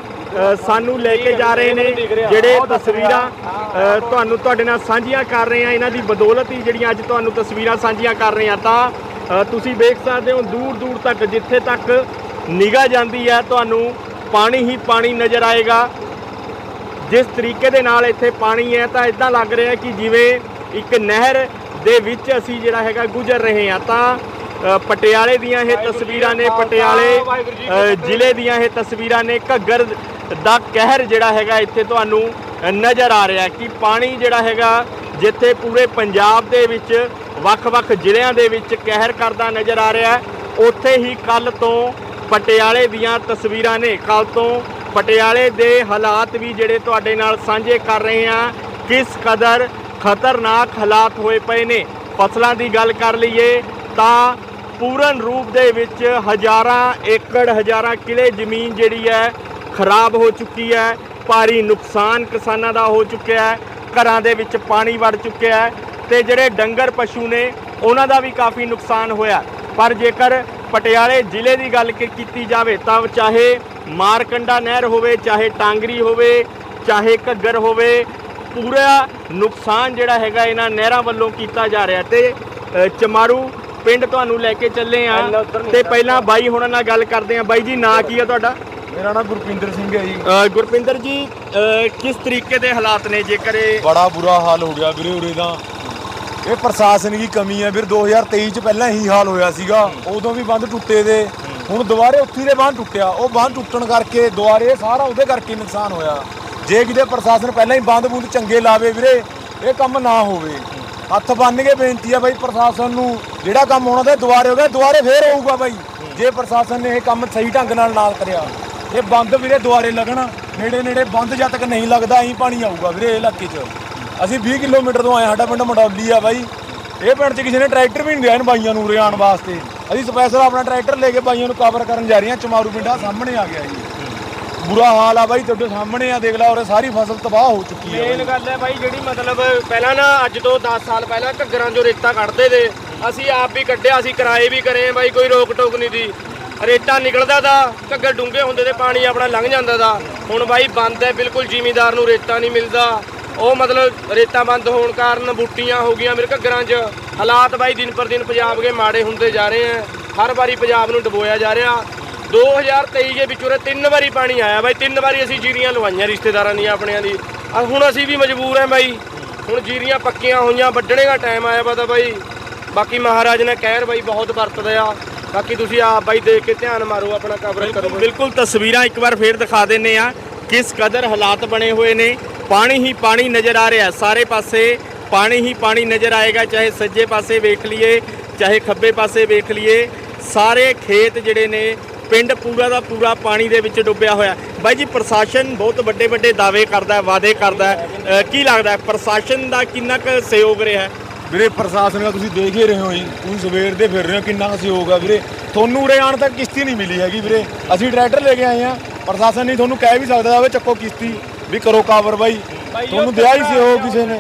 ਸਾਨੂੰ ਲੈ ਕੇ ਜਾ ਰਹੇ ਨੇ, ਜਿਹੜੇ ਤਸਵੀਰਾਂ ਤੁਹਾਨੂੰ ਤੁਹਾਡੇ ਨਾਲ ਸਾਂਝੀਆਂ ਕਰ ਰਹੇ ਆ ਇਹਨਾਂ ਦੀ ਬਦੌਲਤ ਹੀ ਜਿਹੜੀਆਂ ਅੱਜ ਤੁਹਾਨੂੰ ਤਸਵੀਰਾਂ ਸਾਂਝੀਆਂ ਕਰ ਰਹੇ ਆ ਤਾਂ ਤੁਸੀਂ ਵੇਖ ਸਕਦੇ ਹੋ, ਦੂਰ ਦੂਰ ਤੱਕ, ਜਿੱਥੇ ਤੱਕ ਨਿਗਾਹ ਜਾਂਦੀ ਹੈ, ਤੁਹਾਨੂੰ ਪਾਣੀ ਹੀ ਪਾਣੀ ਨਜ਼ਰ ਆਏਗਾ। ਜਿਸ ਤਰੀਕੇ ਦੇ ਨਾਲ ਇੱਥੇ ਪਾਣੀ ਹੈ, ਤਾਂ ਇਦਾਂ ਲੱਗ ਰਿਹਾ ਕਿ ਜਿਵੇਂ ਇੱਕ ਨਹਿਰ ਦੇ ਵਿੱਚ ਅਸੀਂ ਜਿਹੜਾ ਹੈਗਾ ਗੁਜ਼ਰ ਰਹੇ ਹਾਂ, ਤਾਂ ਪਟਿਆਲੇ ਦੀਆਂ ਇਹ ਤਸਵੀਰਾਂ ਨੇ, ਪਟਿਆਲੇ ਜ਼ਿਲ੍ਹੇ ਦੀਆਂ ਇਹ ਤਸਵੀਰਾਂ ਨੇ। ਘੱਗਰ ਦਾ ਕਹਿਰ ਜਿਹੜਾ ਹੈਗਾ ਇੱਥੇ ਤੁਹਾਨੂੰ ਨਜ਼ਰ ਆ ਰਿਹਾ ਕਿ ਪਾਣੀ ਜਿਹੜਾ ਹੈਗਾ ਜਿੱਥੇ ਪੂਰੇ ਪੰਜਾਬ ਦੇ ਵਿੱਚ, ਵੱਖ-ਵੱਖ ਜ਼ਿਲ੍ਹਿਆਂ ਦੇ ਵਿੱਚ ਕਹਿਰ ਕਰਦਾ ਨਜ਼ਰ ਆ ਰਿਹਾ ਉੱਥੇ ਹੀ ਕੱਲ ਤੋਂ ਪਟਿਆਲੇ ਦੀਆਂ ਤਸਵੀਰਾਂ ਨੇ। ਕੱਲ ਤੋਂ ਪਟਿਆਲੇ ਦੇ ਹਾਲਾਤ ਵੀ ਜਿਹੜੇ ਤੁਹਾਡੇ ਨਾਲ ਸਾਂਝੇ ਕਰ ਰਹੇ ਹਾਂ, ਕਿਸ ਕਦਰ ਖਤਰਨਾਕ ਹਾਲਾਤ ਹੋਏ ਪਏ ਨੇ। ਫਸਲਾਂ ਦੀ ਗੱਲ ਕਰ ਲਈਏ ਤਾਂ ਪੂਰਨ ਰੂਪ ਦੇ ਵਿੱਚ ਹਜ਼ਾਰਾਂ ਏਕੜ, ਹਜ਼ਾਰਾਂ ਕਿਲੇ ਜ਼ਮੀਨ ਜਿਹੜੀ ਹੈ ਖਰਾਬ ਹੋ ਚੁੱਕੀ ਹੈ। ਭਾਰੀ ਨੁਕਸਾਨ ਕਿਸਾਨਾਂ ਦਾ ਹੋ ਚੁੱਕਿਆ ਹੈ। ਘਰਾਂ ਦੇ ਵਿੱਚ ਪਾਣੀ ਵੜ ਚੁੱਕਿਆ ਹੈ ਤੇ ਜਿਹੜੇ ਡੰਗਰ ਪਸ਼ੂ ਨੇ, ਉਹਨਾਂ ਦਾ ਵੀ ਕਾਫੀ ਨੁਕਸਾਨ ਹੋਇਆ ਪਰ ਜੇਕਰ ਪਟਿਆਲੇ ਜ਼ਿਲ੍ਹੇ ਦੀ ਗੱਲ ਕੀਤੀ ਜਾਵੇ ਤਾਂ ਚਾਹੇ ਮਾਰਕੰਡਾ ਨਹਿਰ ਹੋਵੇ, ਚਾਹੇ ਟਾਂਗਰੀ ਹੋਵੇ, ਚਾਹੇ ਘੱਗਰ ਹੋਵੇ, ਪੂਰਾ ਨੁਕਸਾਨ ਜਿਹੜਾ ਹੈਗਾ ਇਹਨਾਂ ਨਹਿਰਾਂ ਵੱਲੋਂ ਕੀਤਾ ਜਾ ਰਿਹਾ ਤੇ ਚਮਾਰੂ ਪਿੰਡ ਤੁਹਾਨੂੰ ਲੈ ਕੇ ਚੱਲੇ ਆ ਤੇ ਪਹਿਲਾਂ ਬਾਈ ਹੁਣਾਂ ਨਾਲ ਗੱਲ ਕਰਦੇ ਆ। ਬਾਈ ਜੀ ਨਾਂ ਕੀ ਆ ਤੁਹਾਡਾ? ਮੇਰਾ ਨਾਮ ਗੁਰਪਿੰਦਰ ਸਿੰਘ ਹੈ ਜੀ। ਗੁਰਪਿੰਦਰ ਜੀ ਕਿਸ ਤਰੀਕੇ ਦੇ ਹਾਲਾਤ ਨੇ? ਜੇਕਰ ਇਹ ਬੜਾ ਬੁਰਾ ਹਾਲ ਹੋ ਗਿਆ ਵੀਰੇ ਉਰੇ ਦਾ ਇਹ ਪ੍ਰਸ਼ਾਸਨ ਦੀ ਕਮੀ ਹੈ ਵੀਰ। 2023 ਚ ਪਹਿਲਾਂ ਹੀ ਹਾਲ ਹੋਇਆ ਸੀਗਾ। ਉਦੋਂ ਵੀ ਬੰਦ ਟੁੱਟੇ ਦੇ। ਹੁਣ ਦੁਬਾਰੇ ਉੱਥੀ ਦੇ ਬੰਦ ਟੁੱਟਿਆ। ਉਹ ਬੰਦ ਟੁੱਟਣ ਕਰਕੇ ਦੁਬਾਰੇ ਸਾਰਾ ਉਹਦੇ ਕਰਕੇ ਨੁਕਸਾਨ ਹੋਇਆ। ਜੇ ਕਿਤੇ ਪ੍ਰਸ਼ਾਸਨ ਪਹਿਲਾਂ ਹੀ ਬੰਦ ਬੁੰਦ ਚੰਗੇ ਲਾਵੇ ਵੀਰੇ ਇਹ ਕੰਮ ਨਾ ਹੋਵੇ। ਹੱਥ ਬੰਨ ਕੇ ਬੇਨਤੀ ਆ ਬਾਈ ਪ੍ਰਸ਼ਾਸਨ ਨੂੰ, ਜਿਹੜਾ ਕੰਮ ਹੋਣਾ ਤੇ ਦੁਬਾਰੇ ਹੋ ਗਿਆ, ਦੁਬਾਰੇ ਫੇਰ ਹੋਊਗਾ ਬਾਈ। ਜੇ ਪ੍ਰਸ਼ਾਸਨ ਨੇ ਇਹ ਕੰਮ ਸਹੀ ਢੰਗ ਨਾਲ ਨਾਲ ਕਰਿਆ, ਇਹ ਬੰਦ ਵੀਰੇ ਦੁਬਾਰੇ ਲੱਗਣਾ ਨੇੜੇ ਨੇੜੇ ਬੰਦ ਜਦ ਤੱਕ ਨਹੀਂ ਲੱਗਦਾ, ਐਂ ਪਾਣੀ ਆਊਗਾ ਵੀਰੇ ਇਹ ਇਲਾਕੇ 'ਚ। ਅਸੀਂ 20 ਕਿਲੋਮੀਟਰ ਤੋਂ ਆਏ ਸਾਡਾ ਪਿੰਡ ਮੰਡੌਲੀ ਆ ਬਾਈ। ਇਹ ਪਿੰਡ 'ਚ ਕਿਸੇ ਨੇ ਟਰੈਕਟਰ ਵੀ ਨਹੀਂ ਦਿਆ ਇਹਨਾਂ ਬਾਈਆਂ ਨੂੰ ਉਰੇ ਵਾਸਤੇ। ਅਸੀਂ ਸਪੈਸ਼ਲ ਆਪਣਾ ਟਰੈਕਟਰ ਲੈ ਕੇ ਬਾਈਆਂ ਨੂੰ ਕਵਰ ਕਰਨ ਜਾ ਰਹੇ ਹਾਂ, ਚਮਾਰੂ ਪਿੰਡਾ ਸਾਹਮਣੇ ਆ ਗਿਆ ਜੀ। ਬੁਰਾ ਹਾਲ ਆ ਬਾਈ ਤੁਹਾਡੇ ਸਾਹਮਣੇ ਆ ਦੇਖ ਲਾ ਉਰੇ ਸਾਰੀ ਫਸਲ ਤਬਾਹ ਹੋ ਚੁੱਕੀ ਹੈ ਮੇਨ ਗੱਲ ਹੈ ਬਾਈ ਜਿਹੜੀ ਮਤਲਬ ਪਹਿਲਾਂ ਨਾ ਅੱਜ ਤੋਂ 10 ਸਾਲ ਪਹਿਲਾਂ ਘੱਗਰਾਂ ਚੋਂ ਰੇਤਾ ਕੱਢਦੇ ਦੇ ਅਸੀਂ ਆਪ ਵੀ ਕੱਢਿਆ ਅਸੀਂ ਕਿਰਾਏ ਵੀ ਕਰੇ ਬਾਈ ਕੋਈ ਰੋਕ ਟੋਕ ਨਹੀਂ ਦੀ। ਰੇਤਾ ਨਿਕਲਦਾ ਦਾ ਘੱਗਰ ਡੂੰਘੇ ਹੁੰਦੇ ਤੇ ਪਾਣੀ ਆਪਣਾ ਲੰਘ ਜਾਂਦਾ ਦਾ ਹੁਣ ਬਾਈ ਬੰਦ ਹੈ ਬਿਲਕੁਲ ਜ਼ਿਮੀਂਦਾਰ ਨੂੰ ਰੇਤਾ ਨਹੀਂ ਮਿਲਦਾ। ਉਹ ਮਤਲਬ ਰੇਤਾ ਬੰਦ ਹੋਣ ਕਾਰਨ ਬੂਟੀਆਂ ਹੋ ਗਈਆਂ ਮੇਰੇ ਘੱਗਰਾਂ 'ਚ। ਹਾਲਾਤ ਬਾਈ ਦਿਨ ਪਰ ਦਿਨ ਪੰਜਾਬ ਦੇ ਮਾੜੇ ਹੁੰਦੇ ਜਾ ਰਹੇ ਆ। ਹਰ ਵਾਰੀ ਪੰਜਾਬ ਨੂੰ ਡੁਬੋਇਆ ਜਾ ਰਿਹਾ। 2023 ਦੇ ਵਿੱਚ ਉਰੇ ਤਿੰਨ ਵਾਰੀ ਪਾਣੀ ਆਇਆ ਬਾਈ ਤਿੰਨ ਵਾਰੀ ਅਸੀਂ ਜੀਰੀਆਂ ਲਵਾਈਆਂ ਰਿਸ਼ਤੇਦਾਰਾਂ ਦੀਆਂ ਆਪਣਿਆਂ ਦੀ। ਆ ਹੁਣ ਅਸੀਂ ਵੀ ਮਜਬੂਰ ਹਾਂ ਬਾਈ। ਹੁਣ ਜੀਰੀਆਂ ਪੱਕੀਆਂ ਹੋਈਆਂ ਵੱਢਣੇ ਦਾ ਟਾਈਮ ਆਇਆ ਵਾ ਤਾਂ ਬਾਈ। ਬਾਕੀ ਮਹਾਰਾਜ ਨੇ ਕਹਿਰ ਬਾਈ ਬਹੁਤ ਵਰਤਦਾ ਆ। ਬਾਕੀ ਤੁਸੀਂ ਆਪ ਬਾਈ ਦੇਖ ਕੇ ਧਿਆਨ ਮਾਰੋ ਆਪਣਾ ਕਵਰੇਜ ਕਰੋ। ਬਿਲਕੁਲ ਤਸਵੀਰਾਂ ਇੱਕ ਵਾਰ ਫੇਰ ਦਿਖਾ ਦਿੰਨੇ ਆ ਕਿਸ ਕਦਰ ਹਾਲਾਤ ਬਣੇ ਹੋਏ ਨੇ। ਪਾਣੀ ਹੀ ਪਾਣੀ ਨਜ਼ਰ ਆ ਰਿਹਾ ਸਾਰੇ ਪਾਸੇ ਪਾਣੀ ਹੀ ਪਾਣੀ ਨਜ਼ਰ ਆਏਗਾ ਚਾਹੇ ਸੱਜੇ ਪਾਸੇ ਵੇਖ ਲਈਏ ਚਾਹੇ ਖੱਬੇ ਪਾਸੇ ਵੇਖ ਲਈਏ। ਸਾਰੇ ਖੇਤ ਜਿਹੜੇ ਨੇ ਪਿੰਡ ਪੂਰਾ ਦਾ ਪੂਰਾ ਪਾਣੀ ਦੇ ਵਿੱਚ ਡੁੱਬਿਆ ਹੋਇਆ। ਬਾਈ ਜੀ ਪ੍ਰਸ਼ਾਸਨ ਬਹੁਤ ਵੱਡੇ ਵੱਡੇ ਦਾਅਵੇ ਕਰਦਾ ਹੈ ਵਾਅਦੇ ਕਰਦਾ ਕੀ ਲੱਗਦਾ ਹੈ ਪ੍ਰਸ਼ਾਸਨ ਦਾ ਕਿੰਨਾ ਕੁ ਸਹਿਯੋਗ ਰਿਹਾ ਹੈ? ਵੀਰੇ ਪ੍ਰਸ਼ਾਸਨ ਦਾ ਤੁਸੀਂ ਦੇਖ ਹੀ ਰਹੇ ਹੋ ਜੀ। ਤੁਸੀਂ ਸਵੇਰ ਦੇ ਫਿਰ ਰਹੇ ਹੋ ਕਿੰਨਾ ਸਹਿਯੋਗ ਆ ਵੀਰੇ। ਤੁਹਾਨੂੰ ਉਰੇ ਆਉਣ ਤੱਕ ਕਿਸ਼ਤੀ ਨਹੀਂ ਮਿਲੀ ਹੈਗੀ ਵੀਰੇ। ਅਸੀਂ ਟਰੈਕਟਰ ਲੈ ਕੇ ਆਏ ਆ ਪ੍ਰਸ਼ਾਸਨ ਨਹੀਂ ਤੁਹਾਨੂੰ ਕਹਿ ਵੀ ਸਕਦਾ ਵੇ ਚੱਕੋ ਕਿਸ਼ਤੀ ਵੀ ਕਰੋ ਕਾਵਰ ਬਾਈ। ਤੁਹਾਨੂੰ ਦਿਆ ਹੀ ਸਹਿਯੋਗ ਕਿਸੇ ਨੇ।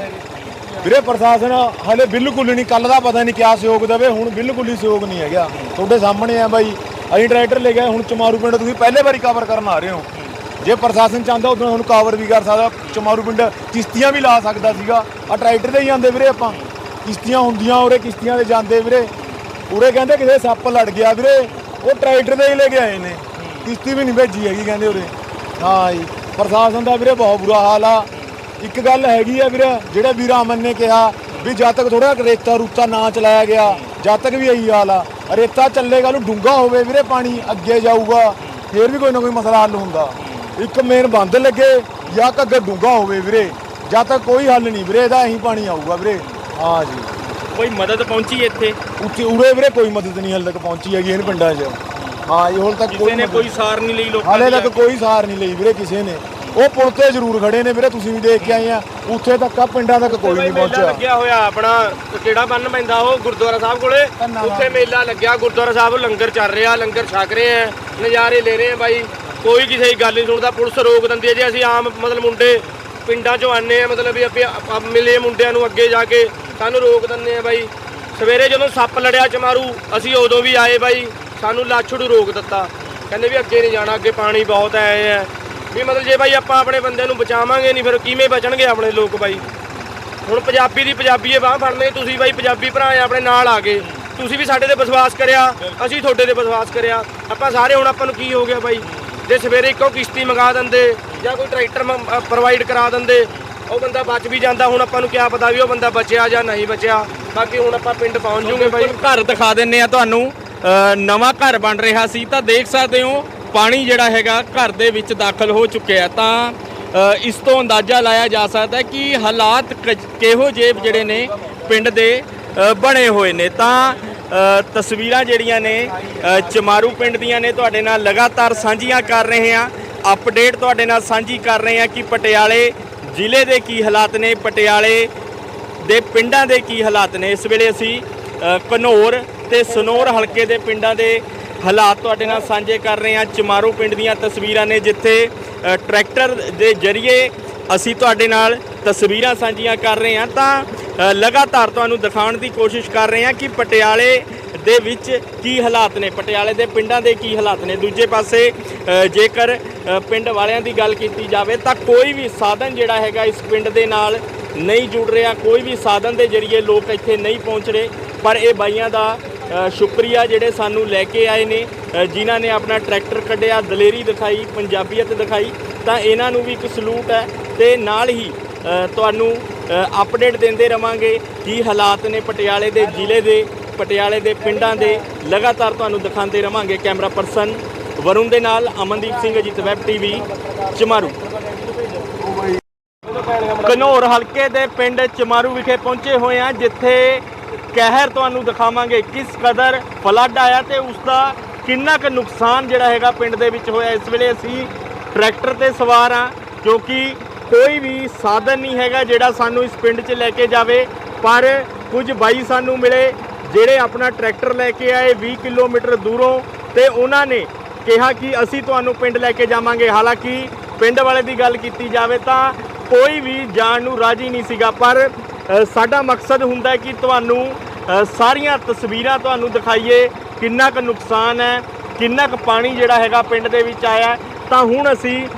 ਵੀਰੇ ਪ੍ਰਸ਼ਾਸਨ ਹਲੇ ਬਿਲਕੁਲ ਨਹੀਂ ਕੱਲ ਦਾ ਪਤਾ ਨਹੀਂ ਕਿਆ ਸਹਿਯੋਗ ਦੇਵੇ। ਹੁਣ ਬਿਲਕੁਲ ਹੀ ਸਹਿਯੋਗ ਨਹੀਂ ਹੈਗਾ। ਤੁਹਾਡੇ ਸਾਹਮਣੇ ਆ ਬਾਈ। ਅਸੀਂ ਟਰੈਕਟਰ ਲੈ ਗਏ ਹੁਣ ਚਮਾਰੂ ਪਿੰਡ ਤੁਸੀਂ ਪਹਿਲੇ ਵਾਰੀ ਕਵਰ ਕਰਨ ਆ ਰਹੇ ਹੋ। ਜੇ ਪ੍ਰਸ਼ਾਸਨ ਚਾਹੁੰਦਾ ਉਦੋਂ ਹੁਣ ਕਵਰ ਵੀ ਕਰ ਸਕਦਾ, ਚਮਾਰੂ ਪਿੰਡ ਕਿਸ਼ਤੀਆਂ ਵੀ ਲਾ ਸਕਦਾ ਸੀਗਾ। ਆ ਟਰੈਕਟਰ ਤੇ ਹੀ ਜਾਂਦੇ ਵੀਰੇ ਆਪਾਂ। ਕਿਸ਼ਤੀਆਂ ਹੁੰਦੀਆਂ ਉਰੇ, ਕਿਸ਼ਤੀਆਂ ਤੇ ਜਾਂਦੇ ਵੀਰੇ। ਉਰੇ ਕਹਿੰਦੇ ਕਿਸੇ ਸੱਪ ਲੜ ਗਿਆ ਵੀਰੇ। ਉਹ ਟਰੈਕਟਰ ਤੇ ਹੀ ਲੈ ਕੇ ਆਏ ਨੇ। ਕਿਸ਼ਤੀ ਵੀ ਨਹੀਂ ਭੇਜੀ ਹੈਗੀ ਕਹਿੰਦੇ ਉਰੇ। ਹਾਂ ਜੀ, ਪ੍ਰਸ਼ਾਸਨ ਦਾ ਵੀਰੇ ਬਹੁਤ ਬੁਰਾ ਹਾਲ ਆ। ਇੱਕ ਗੱਲ ਹੈਗੀ ਆ ਵੀਰੇ, ਜਿਹੜਾ ਵੀਰ ਅਮਨ ਨੇ ਕਿਹਾ ਵੀ ਜਦ ਤੱਕ ਥੋੜਾ ਰੇਤਾ ਰੂਤਾ ਨਾ ਚਲਾਇਆ ਗਿਆ ਜਦ ਤੱਕ ਵੀ ਇਹੀ ਹਾਲ ਆ। ਰੇਤਾ ਚੱਲੇਗਾ ਨੂੰ ਡੂੰਗਾ ਹੋਵੇ ਵੀਰੇ ਪਾਣੀ ਅੱਗੇ ਜਾਊਗਾ ਫੇਰ ਵੀ ਕੋਈ ਨਾ ਕੋਈ ਮਸਲਾ ਹੱਲ ਹੁੰਦਾ। ਇੱਕ ਮੇਨ ਬੰਦ ਲੱਗੇ ਜਾਂ ਘੱਗਰ ਡੂੰਗਾ ਹੋਵੇ ਵੀਰੇ। ਜਦ ਤੱਕ ਕੋਈ ਹੱਲ ਨਹੀਂ ਵੀਰੇ ਇਹਦਾ ਇਹੀ ਪਾਣੀ ਆਊਗਾ ਵੀਰੇ। ਹਾਂ ਜੀ। ਕੋਈ ਮਦਦ ਪਹੁੰਚੀ ਇੱਥੇ? ਉੱਥੇ ਉਰੇ ਵੀਰੇ ਕੋਈ ਮਦਦ ਨਹੀਂ ਹਾਲੇ ਤੱਕ ਪਹੁੰਚੀ ਹੈਗੀ ਇਹਨਾਂ ਪਿੰਡਾਂ 'ਚ। ਹਾਂ ਜੀ ਹੁਣ ਤੱਕ ਕਿਸੇ ਨੇ ਕੋਈ ਸਾਰ ਨਹੀਂ ਲਈ ਲੋਕਾਂ ਹਾਲੇ ਦੀ ਤੱਕ ਕੋਈ ਸਾਰ ਨਹੀਂ ਲਈ ਵੀਰੇ ਕਿਸੇ ਨੇ। ਉਹ ਪੁਲ ਤੇ ਜ਼ਰੂਰ ਖੜੇ ਨੇ ਵੀਰੇ ਤੁਸੀਂ ਵੀ ਦੇਖ ਕੇ ਆਏ ਆ। ਉੱਥੇ ਤੱਕ ਆ ਪਿੰਡਾਂ ਤੱਕ ਕੋਈ ਨਹੀਂ ਮੇਲਾ ਪਹੁੰਚਿਆ ਲੱਗਿਆ ਹੋਇਆ ਆਪਣਾ ਕਿਹੜਾ ਬੰਨ ਪੈਂਦਾ ਉਹ? ਗੁਰਦੁਆਰਾ ਸਾਹਿਬ ਕੋਲੇ। ਉੱਥੇ ਮੇਲਾ ਲੱਗਿਆ ਗੁਰਦੁਆਰਾ ਸਾਹਿਬ ਲੰਗਰ ਚੱਲ ਰਿਹਾ ਲੰਗਰ ਛਕ ਰਹੇ ਆ ਨਜ਼ਾਰੇ ਲੈ ਰਹੇ ਆ ਬਾਈ। ਕੋਈ ਕਿਸੇ ਦੀ ਗੱਲ ਨਹੀਂ ਸੁਣਦਾ ਪੁਲਿਸ ਰੋਕ ਦਿੰਦੀ ਹੈ ਜੇ ਅਸੀਂ ਆਮ ਮਤਲਬ ਮੁੰਡੇ ਪਿੰਡਾਂ ਚੋਂ ਆਨੇ ਆ ਮਤਲਬ ਵੀ ਆਪੇ ਆਪ- ਮਿਲੇ ਮੁੰਡਿਆਂ ਨੂੰ ਅੱਗੇ ਜਾ ਕੇ ਸਾਨੂੰ ਰੋਕ ਦਿੰਦੇ ਆ ਬਾਈ। ਸਵੇਰੇ ਜਦੋਂ ਸੱਪ ਲੜਿਆ ਚਮਾਰੂ ਅਸੀਂ ਉਦੋਂ ਵੀ ਆਏ ਬਾਈ ਸਾਨੂੰ ਲਾਛੜੂ ਰੋਕ ਦਿੱਤਾ। ਕਹਿੰਦੇ ਵੀ ਅੱਗੇ ਨਹੀਂ ਜਾਣਾ ਅੱਗੇ ਪਾਣੀ ਬਹੁਤ ਆਏ ਆ। ਵੀ ਮਤਲਬ ਜੇ ਬਾਈ ਆਪਾਂ ਆਪਣੇ ਬੰਦੇ ਨੂੰ ਬਚਾਵਾਂਗੇ ਨਹੀਂ ਫਿਰ ਕਿਵੇਂ ਬਚਣਗੇ ਆਪਣੇ ਲੋਕ ਬਾਈ? ਹੁਣ ਪੰਜਾਬੀ ਦੀ ਪੰਜਾਬੀਏ ਬਾਹ ਫੜਨੇ ਤੁਸੀਂ ਬਾਈ ਪੰਜਾਬੀ ਭਰਾ ਆ ਆਪਣੇ ਨਾਲ ਆ ਗਏ। ਤੁਸੀਂ ਵੀ ਸਾਡੇ ਤੇ ਵਿਸ਼ਵਾਸ ਕਰਿਆ ਅਸੀਂ ਤੁਹਾਡੇ ਤੇ ਵਿਸ਼ਵਾਸ ਕਰਿਆ। ਆਪਾਂ ਸਾਰੇ ਹੁਣ ਆਪਾਂ ਨੂੰ ਕੀ ਹੋ ਗਿਆ ਬਾਈ? ਜੇ ਸਵੇਰੇ ਇੱਕੋ ਕਿਸ਼ਤੀ ਮੰਗਾ ਦਿੰਦੇ ਜਾਂ ਕੋਈ ਟਰੈਕਟਰ ਪ੍ਰੋਵਾਈਡ ਕਰਾ ਦਿੰਦੇ ਉਹ ਬੰਦਾ ਬਚ ਵੀ ਜਾਂਦਾ ਹੁਣ ਆਪਾਂ ਨੂੰ ਕੀ ਪਤਾ ਵੀ ਉਹ ਬੰਦਾ ਬਚਿਆ ਜਾਂ ਨਹੀਂ ਬਚਿਆ। ਬਾਕੀ ਹੁਣ ਆਪਾਂ ਪਿੰਡ ਪਹੁੰਚ ਜੂਗੇ ਬਾਈ। ਘਰ ਦਿਖਾ ਦਿੰਨੇ ਆ ਤੁਹਾਨੂੰ ਨਵਾਂ ਘਰ ਬਣ ਰਿਹਾ ਸੀ ਤਾਂ ਦੇਖ ਸਕਦੇ ਹੋ ਪਾਣੀ ਜਿਹੜਾ ਹੈਗਾ ਘਰ ਦੇ ਵਿੱਚ ਦਾਖਲ ਹੋ ਚੁੱਕਿਆ ਤਾਂ ਇਸ ਤੋਂ ਅੰਦਾਜ਼ਾ ਲਾਇਆ ਜਾ ਸਕਦਾ ਕਿ ਹਾਲਾਤ ਕ- ਕਿਹੋ ਜਿਹੇ ਜਿਹੜੇ ਨੇ ਪਿੰਡ ਦੇ ਬਣੇ ਹੋਏ ਨੇ। ਤਾਂ ਤਸਵੀਰਾਂ ਜਿਹੜੀਆਂ ਨੇ ਚਮਾਰੂ ਪਿੰਡ ਦੀਆਂ ਨੇ ਤੁਹਾਡੇ ਨਾਲ ਲਗਾਤਾਰ ਸਾਂਝੀਆਂ ਕਰ ਰਹੇ ਹਾਂ। ਅਪਡੇਟ ਤੁਹਾਡੇ ਨਾਲ ਸਾਂਝੀ ਕਰ ਰਹੇ ਹਾਂ ਕਿ ਪਟਿਆਲੇ ਜ਼ਿਲ੍ਹੇ ਦੇ ਕੀ ਹਾਲਾਤ ਨੇ ਪਟਿਆਲੇ ਦੇ ਪਿੰਡਾਂ ਦੇ ਕੀ ਹਾਲਾਤ ਨੇ। ਇਸ ਵੇਲੇ ਅਸੀਂ ਅ, ਘਨੌਰ ਤੇ ਸਨੌਰ ਹਲਕੇ ਦੇ ਪਿੰਡਾਂ ਦੇ ਹਾਲਾਤ ਤੁਹਾਡੇ ਨਾਲ ਸਾਂਝੇ ਕਰ ਰਹੇ ਹਾਂ। ਚਮਾਰੂ ਪਿੰਡ ਦੀਆਂ ਤਸਵੀਰਾਂ ਨੇ ਜਿੱਥੇ ਟਰੈਕਟਰ ਦੇ ਜ਼ਰੀਏ ਅਸੀਂ ਤੁਹਾਡੇ ਨਾਲ ਤਸਵੀਰਾਂ ਸਾਂਝੀਆਂ ਕਰ ਰਹੇ ਹਾਂ। ਤਾਂ ਲਗਾਤਾਰ ਤੁਹਾਨੂੰ ਦਿਖਾਉਣ ਦੀ ਕੋਸ਼ਿਸ਼ ਕਰ ਰਹੇ ਹਾਂ ਕਿ ਪਟਿਆਲੇ ਦੇ ਵਿੱਚ ਕੀ ਹਾਲਾਤ ਨੇ, ਪਟਿਆਲੇ ਦੇ ਪਿੰਡਾਂ ਦੇ ਕੀ ਹਾਲਾਤ ਨੇ। ਦੂਜੇ ਪਾਸੇ ਜੇਕਰ ਪਿੰਡ ਵਾਲਿਆਂ ਦੀ ਗੱਲ ਕੀਤੀ ਜਾਵੇ ਤਾਂ ਕੋਈ ਵੀ ਸਾਧਨ ਜਿਹੜਾ ਹੈਗਾ ਇਸ ਪਿੰਡ ਦੇ ਨਾਲ ਨਹੀਂ ਜੁੜ ਰਿਹਾ। ਕੋਈ ਵੀ ਸਾਧਨ ਦੇ ਜ਼ਰੀਏ ਲੋਕ ਇੱਥੇ ਨਹੀਂ ਪਹੁੰਚ ਰਹੇ। ਪਰ ਇਹ ਬਾਈਆਂ ਦਾ ਸ਼ੁਕਰੀਆ ਜਿਹੜੇ ਸਾਨੂੰ ਲੈ ਕੇ ਆਏ ਨੇ ਜਿਨ੍ਹਾਂ ਨੇ ਆਪਣਾ ਟਰੈਕਟਰ ਕੱਢਿਆ ਦਲੇਰੀ ਦਿਖਾਈ ਪੰਜਾਬੀਅਤ ਦਿਖਾਈ ਤਾਂ ਇਹਨਾਂ ਨੂੰ ਵੀ ਇੱਕ ਸਲੂਟ ਹੈ ਤੇ ਨਾਲ ਹੀ ਤੁਹਾਨੂੰ ਅਪਡੇਟ ਦਿੰਦੇ ਰਵਾਂਗੇ ਕੀ ਹਾਲਾਤ ਨੇ ਪਟਿਆਲੇ ਦੇ ਜ਼ਿਲ੍ਹੇ ਦੇ ਪਟਿਆਲੇ ਦੇ ਪਿੰਡਾਂ ਦੇ ਲਗਾਤਾਰ ਤੁਹਾਨੂੰ ਦਿਖਾਉਂਦੇ ਰਵਾਂਗੇ ਕੈਮਰਾ ਪਰਸਨ ਵਰੁਣ ਦੇ ਨਾਲ ਅਮਨਦੀਪ ਸਿੰਘ ਅਜੀਤ ਵੈਬ ਟੀਵੀ ਚਮਾਰੂ। ਕਨੌਰ ਹਲਕੇ ਦੇ ਪਿੰਡ ਚਮਾਰੂ ਵਿਖੇ ਪਹੁੰਚੇ ਹੋਏ ਆ ਜਿੱਥੇ ਕਹਿਰ ਤੁਹਾਨੂੰ ਦਿਖਾਵਾਂਗੇ ਕਿਸ ਕਦਰ ਫਲੱਡ ਆਇਆ ਤੇ ਉਸ ਦਾ ਕਿੰਨਾ ਕੁ ਨੁਕਸਾਨ ਜਿਹੜਾ ਹੈਗਾ ਪਿੰਡ ਦੇ ਵਿੱਚ ਹੋਇਆ। ਇਸ ਵੇਲੇ ਅਸੀਂ ਟਰੈਕਟਰ ਤੇ ਸਵਾਰ ਆ ਕਿਉਂਕਿ ਕੋਈ ਵੀ ਸਾਧਨ ਨਹੀਂ ਹੈਗਾ ਜਿਹੜਾ ਸਾਨੂੰ ਇਸ ਪਿੰਡ 'ਚ ਲੈ ਕੇ ਜਾਵੇ, ਪਰ ਕੁਝ ਬਾਈ ਸਾਨੂੰ ਮਿਲੇ ਜਿਹੜੇ ਆਪਣਾ ਟਰੈਕਟਰ ਲੈ ਕੇ ਆਏ 20 ਕਿਲੋਮੀਟਰ ਦੂਰੋਂ ਤੇ ਉਹਨਾਂ ਨੇ ਕਿਹਾ ਕਿ ਅਸੀਂ ਤੁਹਾਨੂੰ ਪਿੰਡ ਲੈ ਕੇ ਜਾਵਾਂਗੇ। ਹਾਲਾਂਕਿ ਪਿੰਡ ਵਾਲੇ ਦੀ ਗੱਲ ਕੀਤੀ ਜਾਵੇ ਤਾਂ ਕੋਈ ਵੀ ਜਾਣ ਨੂੰ ਰਾਜੀ ਨਹੀਂ ਸੀਗਾ, ਪਰ ਸਾਡਾ ਮਕਸਦ ਹੁੰਦਾ ਹੈ ਕਿ ਤੁਹਾਨੂੰ ਸਾਰੀਆਂ ਤਸਵੀਰਾਂ ਤੁਹਾਨੂੰ ਦਿਖਾਈਏ, ਕਿੰਨਾ ਕੁ ਨੁਕਸਾਨ ਹੈ, ਕਿੰਨਾ ਕੁ ਪਾਣੀ ਜਿਹੜਾ ਹੈਗਾ ਪਿੰਡ ਦੇ ਵਿੱਚ ਆਇਆ ਤਾਂ ਹੁਣ ਅਸੀਂ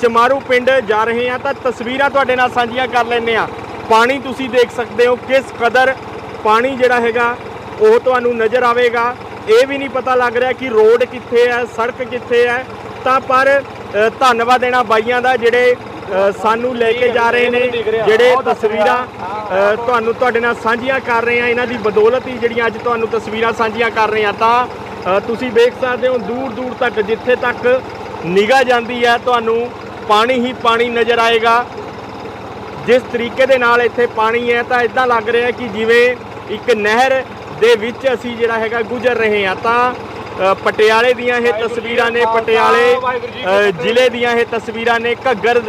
ਚਮਾਰੂ ਪਿੰਡ ਜਾ ਰਹੇ ਹਾਂ, ਤਾਂ ਤਸਵੀਰਾਂ ਤੁਹਾਡੇ ਨਾਲ ਸਾਂਝੀਆਂ ਕਰ ਲੈਂਦੇ ਆ ਪਾਣੀ ਤੁਸੀਂ ਦੇਖ ਸਕਦੇ ਹੋ ਕਿਸ ਕਦਰ ਪਾਣੀ ਜਿਹੜਾ ਹੈਗਾ, ਉਹ ਤੁਹਾਨੂੰ ਨਜ਼ਰ ਆਵੇਗਾ। ਇਹ ਵੀ ਨਹੀਂ ਪਤਾ ਲੱਗ ਰਿਹਾ ਕਿ ਰੋਡ ਕਿੱਥੇ ਹੈ, ਸੜਕ ਕਿੱਥੇ ਹੈ। ਤਾਂ ਪਰ ਧੰਨਵਾਦ ਦੇਣਾ ਬਾਈਆਂ ਦਾ, ਜਿਹੜੇ ਸਾਨੂੰ ਲੈ ਕੇ ਜਾ ਰਹੇ ਨੇ, ਜਿਹੜੇ ਤਸਵੀਰਾਂ ਤੁਹਾਨੂੰ ਤੁਹਾਡੇ ਨਾਲ ਸਾਂਝੀਆਂ ਕਰ ਰਹੇ ਆ ਇਹਨਾਂ ਦੀ ਬਦੌਲਤ ਹੀ ਜਿਹੜੀਆਂ ਅੱਜ ਤੁਹਾਨੂੰ ਤਸਵੀਰਾਂ ਸਾਂਝੀਆਂ ਕਰ ਰਹੇ ਆ ਤਾਂ ਤੁਸੀਂ ਵੇਖ ਸਕਦੇ ਹੋ ਦੂਰ ਦੂਰ ਤੱਕ, ਜਿੱਥੇ ਤੱਕ ਨਿਗਾਹ ਜਾਂਦੀ ਹੈ, ਤੁਹਾਨੂੰ ਪਾਣੀ ਹੀ ਪਾਣੀ ਨਜ਼ਰ ਆਏਗਾ। ਜਿਸ ਤਰੀਕੇ ਦੇ ਨਾਲ ਇੱਥੇ ਪਾਣੀ ਹੈ, ਤਾਂ ਇਦਾਂ ਲੱਗ ਰਿਹਾ ਕਿ ਜਿਵੇਂ ਇੱਕ ਨਹਿਰ ਦੇ ਵਿੱਚ ਅਸੀਂ ਜਿਹੜਾ ਹੈਗਾ ਗੁਜ਼ਰ ਰਹੇ ਹਾਂ, ਤਾਂ ਪਟਿਆਲੇ ਦੀਆਂ ਇਹ ਤਸਵੀਰਾਂ ਨੇ, ਪਟਿਆਲੇ ਜ਼ਿਲ੍ਹੇ ਦੀਆਂ ਇਹ ਤਸਵੀਰਾਂ ਨੇ। ਘੱਗਰ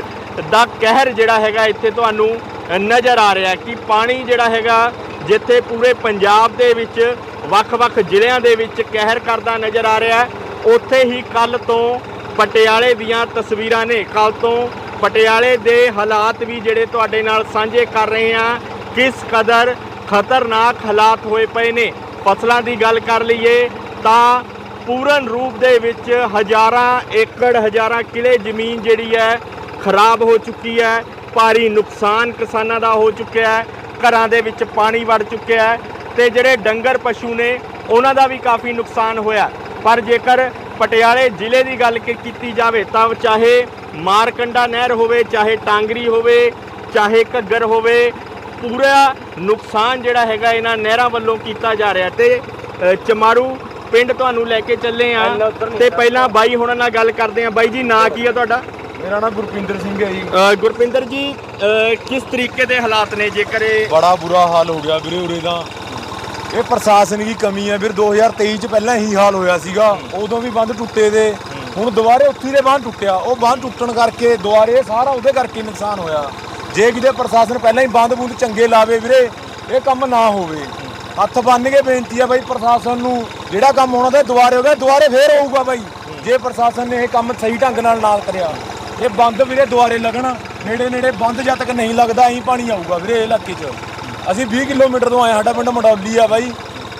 ਦਾ ਕਹਿਰ ਜਿਹੜਾ ਹੈਗਾ ਇੱਥੇ ਤੁਹਾਨੂੰ ਨਜ਼ਰ ਆ ਰਿਹਾ ਕਿ ਪਾਣੀ ਜਿਹੜਾ ਹੈਗਾ ਜਿੱਥੇ ਪੂਰੇ ਪੰਜਾਬ ਦੇ ਵਿੱਚ, ਵੱਖ-ਵੱਖ ਜ਼ਿਲ੍ਹਿਆਂ ਦੇ ਵਿੱਚ ਕਹਿਰ ਕਰਦਾ ਨਜ਼ਰ ਆ ਰਿਹਾ ਉੱਥੇ ਹੀ ਕੱਲ ਤੋਂ ਪਟਿਆਲੇ ਦੀਆਂ ਤਸਵੀਰਾਂ ਨੇ। ਕੱਲ ਤੋਂ ਪਟਿਆਲੇ ਦੇ ਹਾਲਾਤ ਵੀ ਜਿਹੜੇ ਤੁਹਾਡੇ ਨਾਲ ਸਾਂਝੇ ਕਰ ਰਹੇ ਹਾਂ, ਕਿਸ ਕਦਰ ਖਤਰਨਾਕ ਹਾਲਾਤ ਹੋਏ ਪਏ ਨੇ। ਫਸਲਾਂ ਦੀ ਗੱਲ ਕਰ ਲਈਏ ਤਾਂ ਪੂਰਨ ਰੂਪ ਦੇ ਵਿੱਚ ਹਜ਼ਾਰਾਂ ਏਕੜ, ਹਜ਼ਾਰਾਂ ਕਿਲੇ ਜ਼ਮੀਨ ਜਿਹੜੀ ਹੈ ਖਰਾਬ ਹੋ ਚੁੱਕੀ ਹੈ, ਭਾਰੀ ਨੁਕਸਾਨ ਕਿਸਾਨਾਂ ਦਾ ਹੋ ਚੁੱਕਿਆ ਹੈ, ਘਰਾਂ ਦੇ ਵਿੱਚ ਪਾਣੀ ਵੜ ਚੁੱਕਿਆ ਹੈ ਤੇ ਜਿਹੜੇ ਡੰਗਰ ਪਸ਼ੂ ਨੇ, ਉਹਨਾਂ ਦਾ ਵੀ ਕਾਫੀ ਨੁਕਸਾਨ ਹੋਇਆ। ਪਰ ਜੇਕਰ ਪਟਿਆਲੇ ਜ਼ਿਲ੍ਹੇ ਦੀ ਗੱਲ ਕੀਤੀ ਜਾਵੇ ਤਾਂ ਚਾਹੇ ਮਾਰਕੰਡਾ ਨਹਿਰ ਹੋਵੇ, ਚਾਹੇ ਟਾਂਗਰੀ ਹੋਵੇ, ਚਾਹੇ ਘੱਗਰ ਹੋਵੇ, ਪੂਰਾ ਨੁਕਸਾਨ ਜਿਹੜਾ ਹੈਗਾ ਇਹਨਾਂ ਨਹਿਰਾਂ ਵੱਲੋਂ ਕੀਤਾ ਜਾ ਰਿਹਾ ਤੇ ਚਮਾਰੂ ਪਿੰਡ ਤੁਹਾਨੂੰ ਲੈ ਕੇ ਚੱਲੇ ਆ ਤੇ ਪਹਿਲਾਂ ਬਾਈ ਹੁਣਾਂ ਨਾਲ ਗੱਲ ਕਰਦੇ ਆ। ਬਾਈ ਜੀ ਨਾਂ ਕੀ ਆ ਤੁਹਾਡਾ? ਮੇਰਾ ਨਾਮ ਗੁਰਪਿੰਦਰ ਸਿੰਘ ਹੈ ਜੀ। ਗੁਰਪਿੰਦਰ ਜੀ ਕਿਸ ਤਰੀਕੇ ਦੇ ਹਾਲਾਤ ਨੇ? ਜੇਕਰ ਇਹ ਬੜਾ ਬੁਰਾ ਹਾਲ ਹੋ ਗਿਆ ਵੀਰੇ ਉਰੇ ਦਾ ਇਹ ਪ੍ਰਸ਼ਾਸਨ ਦੀ ਕਮੀ ਹੈ ਵੀਰ। 2023 ਚ ਪਹਿਲਾਂ ਹੀ ਹਾਲ ਹੋਇਆ ਸੀਗਾ। ਉਦੋਂ ਵੀ ਬੰਦ ਟੁੱਟੇ ਦੇ। ਹੁਣ ਦੁਬਾਰੇ ਉੱਥੀ ਦੇ ਬੰਦ ਟੁੱਟਿਆ। ਉਹ ਬੰਦ ਟੁੱਟਣ ਕਰਕੇ ਦੁਬਾਰੇ ਸਾਰਾ ਉਹਦੇ ਕਰਕੇ ਨੁਕਸਾਨ ਹੋਇਆ। ਜੇ ਕਿਤੇ ਪ੍ਰਸ਼ਾਸਨ ਪਹਿਲਾਂ ਹੀ ਬੰਦ ਬੁੰਦ ਚੰਗੇ ਲਾਵੇ ਵੀਰੇ ਇਹ ਕੰਮ ਨਾ ਹੋਵੇ। ਹੱਥ ਬੰਨ ਕੇ ਬੇਨਤੀ ਆ ਬਾਈ ਪ੍ਰਸ਼ਾਸਨ ਨੂੰ, ਜਿਹੜਾ ਕੰਮ ਹੋਣਾ ਤੇ ਦੁਬਾਰੇ ਹੋ ਗਿਆ, ਦੁਬਾਰੇ ਫੇਰ ਹੋਊਗਾ ਬਾਈ। ਜੇ ਪ੍ਰਸ਼ਾਸਨ ਨੇ ਇਹ ਕੰਮ ਸਹੀ ਢੰਗ ਨਾਲ ਨਾਲ ਕਰਿਆ, ਇਹ ਬੰਦ ਵੀਰੇ ਦੁਬਾਰੇ ਲੱਗਣਾ ਨੇੜੇ ਨੇੜੇ ਬੰਦ ਜਦ ਤੱਕ ਨਹੀਂ ਲੱਗਦਾ, ਐਂ ਪਾਣੀ ਆਊਗਾ ਵੀਰੇ ਇਹ ਇਲਾਕੇ 'ਚ। ਅਸੀਂ 20 ਕਿਲੋਮੀਟਰ ਤੋਂ ਆਏ ਸਾਡਾ ਪਿੰਡ ਮੰਡੌਲੀ ਆ ਬਾਈ।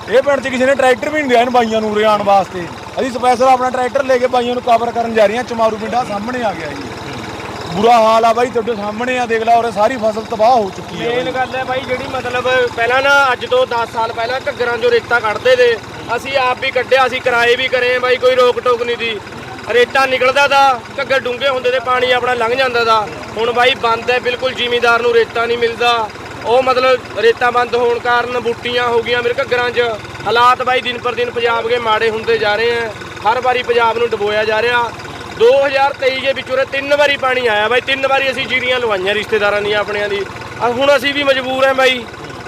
ਇਹ ਪਿੰਡ 'ਚ ਕਿਸੇ ਨੇ ਟਰੈਕਟਰ ਵੀ ਨਹੀਂ ਦਿਆ ਬਾਈਆਂ ਨੂੰ ਉਰੇ ਵਾਸਤੇ। ਅਸੀਂ ਸਪੈਸ਼ਲ ਆਪਣਾ ਟਰੈਕਟਰ ਲੈ ਕੇ ਬਾਈਆਂ ਨੂੰ ਕਵਰ ਕਰਨ ਜਾ ਰਹੇ ਹਾਂ, ਚਮਾਰੂ ਪਿੰਡਾ ਸਾਹਮਣੇ ਆ ਗਿਆ ਜੀ। ਬੁਰਾ ਹਾਲ ਆ ਬਾਈ ਤੁਹਾਡੇ ਸਾਹਮਣੇ ਆ ਦੇਖ ਲਾ ਉਰੇ ਸਾਰੀ ਫਸਲ ਤਬਾਹ ਹੋ ਚੁੱਕੀ ਹੈ ਮੇਨ। ਗੱਲ ਹੈ ਬਾਈ ਜਿਹੜੀ ਮਤਲਬ ਪਹਿਲਾਂ ਨਾ ਅੱਜ ਤੋਂ 10 ਸਾਲ ਪਹਿਲਾਂ ਘੱਗਰਾਂ 'ਚੋਂ ਰੇਤਾ ਕੱਢਦੇ ਦੇ ਅਸੀਂ ਆਪ ਵੀ ਕੱਢਿਆ ਅਸੀਂ ਕਿਰਾਏ ਵੀ ਕਰੇ ਬਾਈ ਕੋਈ ਰੋਕ ਟੋਕ ਨਹੀਂ ਦੀ। ਰੇਤਾ ਨਿਕਲਦਾ ਦਾ ਘੱਗਰ ਡੂੰਘੇ ਹੁੰਦੇ ਤੇ ਪਾਣੀ ਆਪਣਾ ਲੰਘ ਜਾਂਦਾ ਦਾ। ਹੁਣ ਬਾਈ ਬੰਦ ਹੈ ਬਿਲਕੁਲ ਜ਼ਿਮੀਂਦਾਰ ਨੂੰ ਰੇਤਾ ਨਹੀਂ ਮਿਲਦਾ। ਉਹ ਮਤਲਬ ਰੇਤਾ ਬੰਦ ਹੋਣ ਕਾਰਨ ਬੂਟੀਆਂ ਹੋ ਗਈਆਂ ਮੇਰੇ ਘੱਗਰਾਂ 'ਚ। ਹਾਲਾਤ ਬਾਈ ਦਿਨ ਪਰ ਦਿਨ ਪੰਜਾਬ ਦੇ ਮਾੜੇ ਹੁੰਦੇ ਜਾ ਰਹੇ ਆ। ਹਰ ਵਾਰੀ ਪੰਜਾਬ ਨੂੰ ਡੁਬੋਇਆ ਜਾ ਰਿਹਾ। 2023 ਦੇ ਵਿੱਚ ਉਰੇ ਤਿੰਨ ਵਾਰੀ ਪਾਣੀ ਆਇਆ ਬਾਈ, ਤਿੰਨ ਵਾਰੀ ਅਸੀਂ ਜੀਰੀਆਂ ਲਵਾਈਆਂ ਰਿਸ਼ਤੇਦਾਰਾਂ ਦੀਆਂ ਆਪਣਿਆਂ ਦੀ। ਆ ਹੁਣ ਅਸੀਂ ਵੀ ਮਜਬੂਰ ਹਾਂ ਬਾਈ।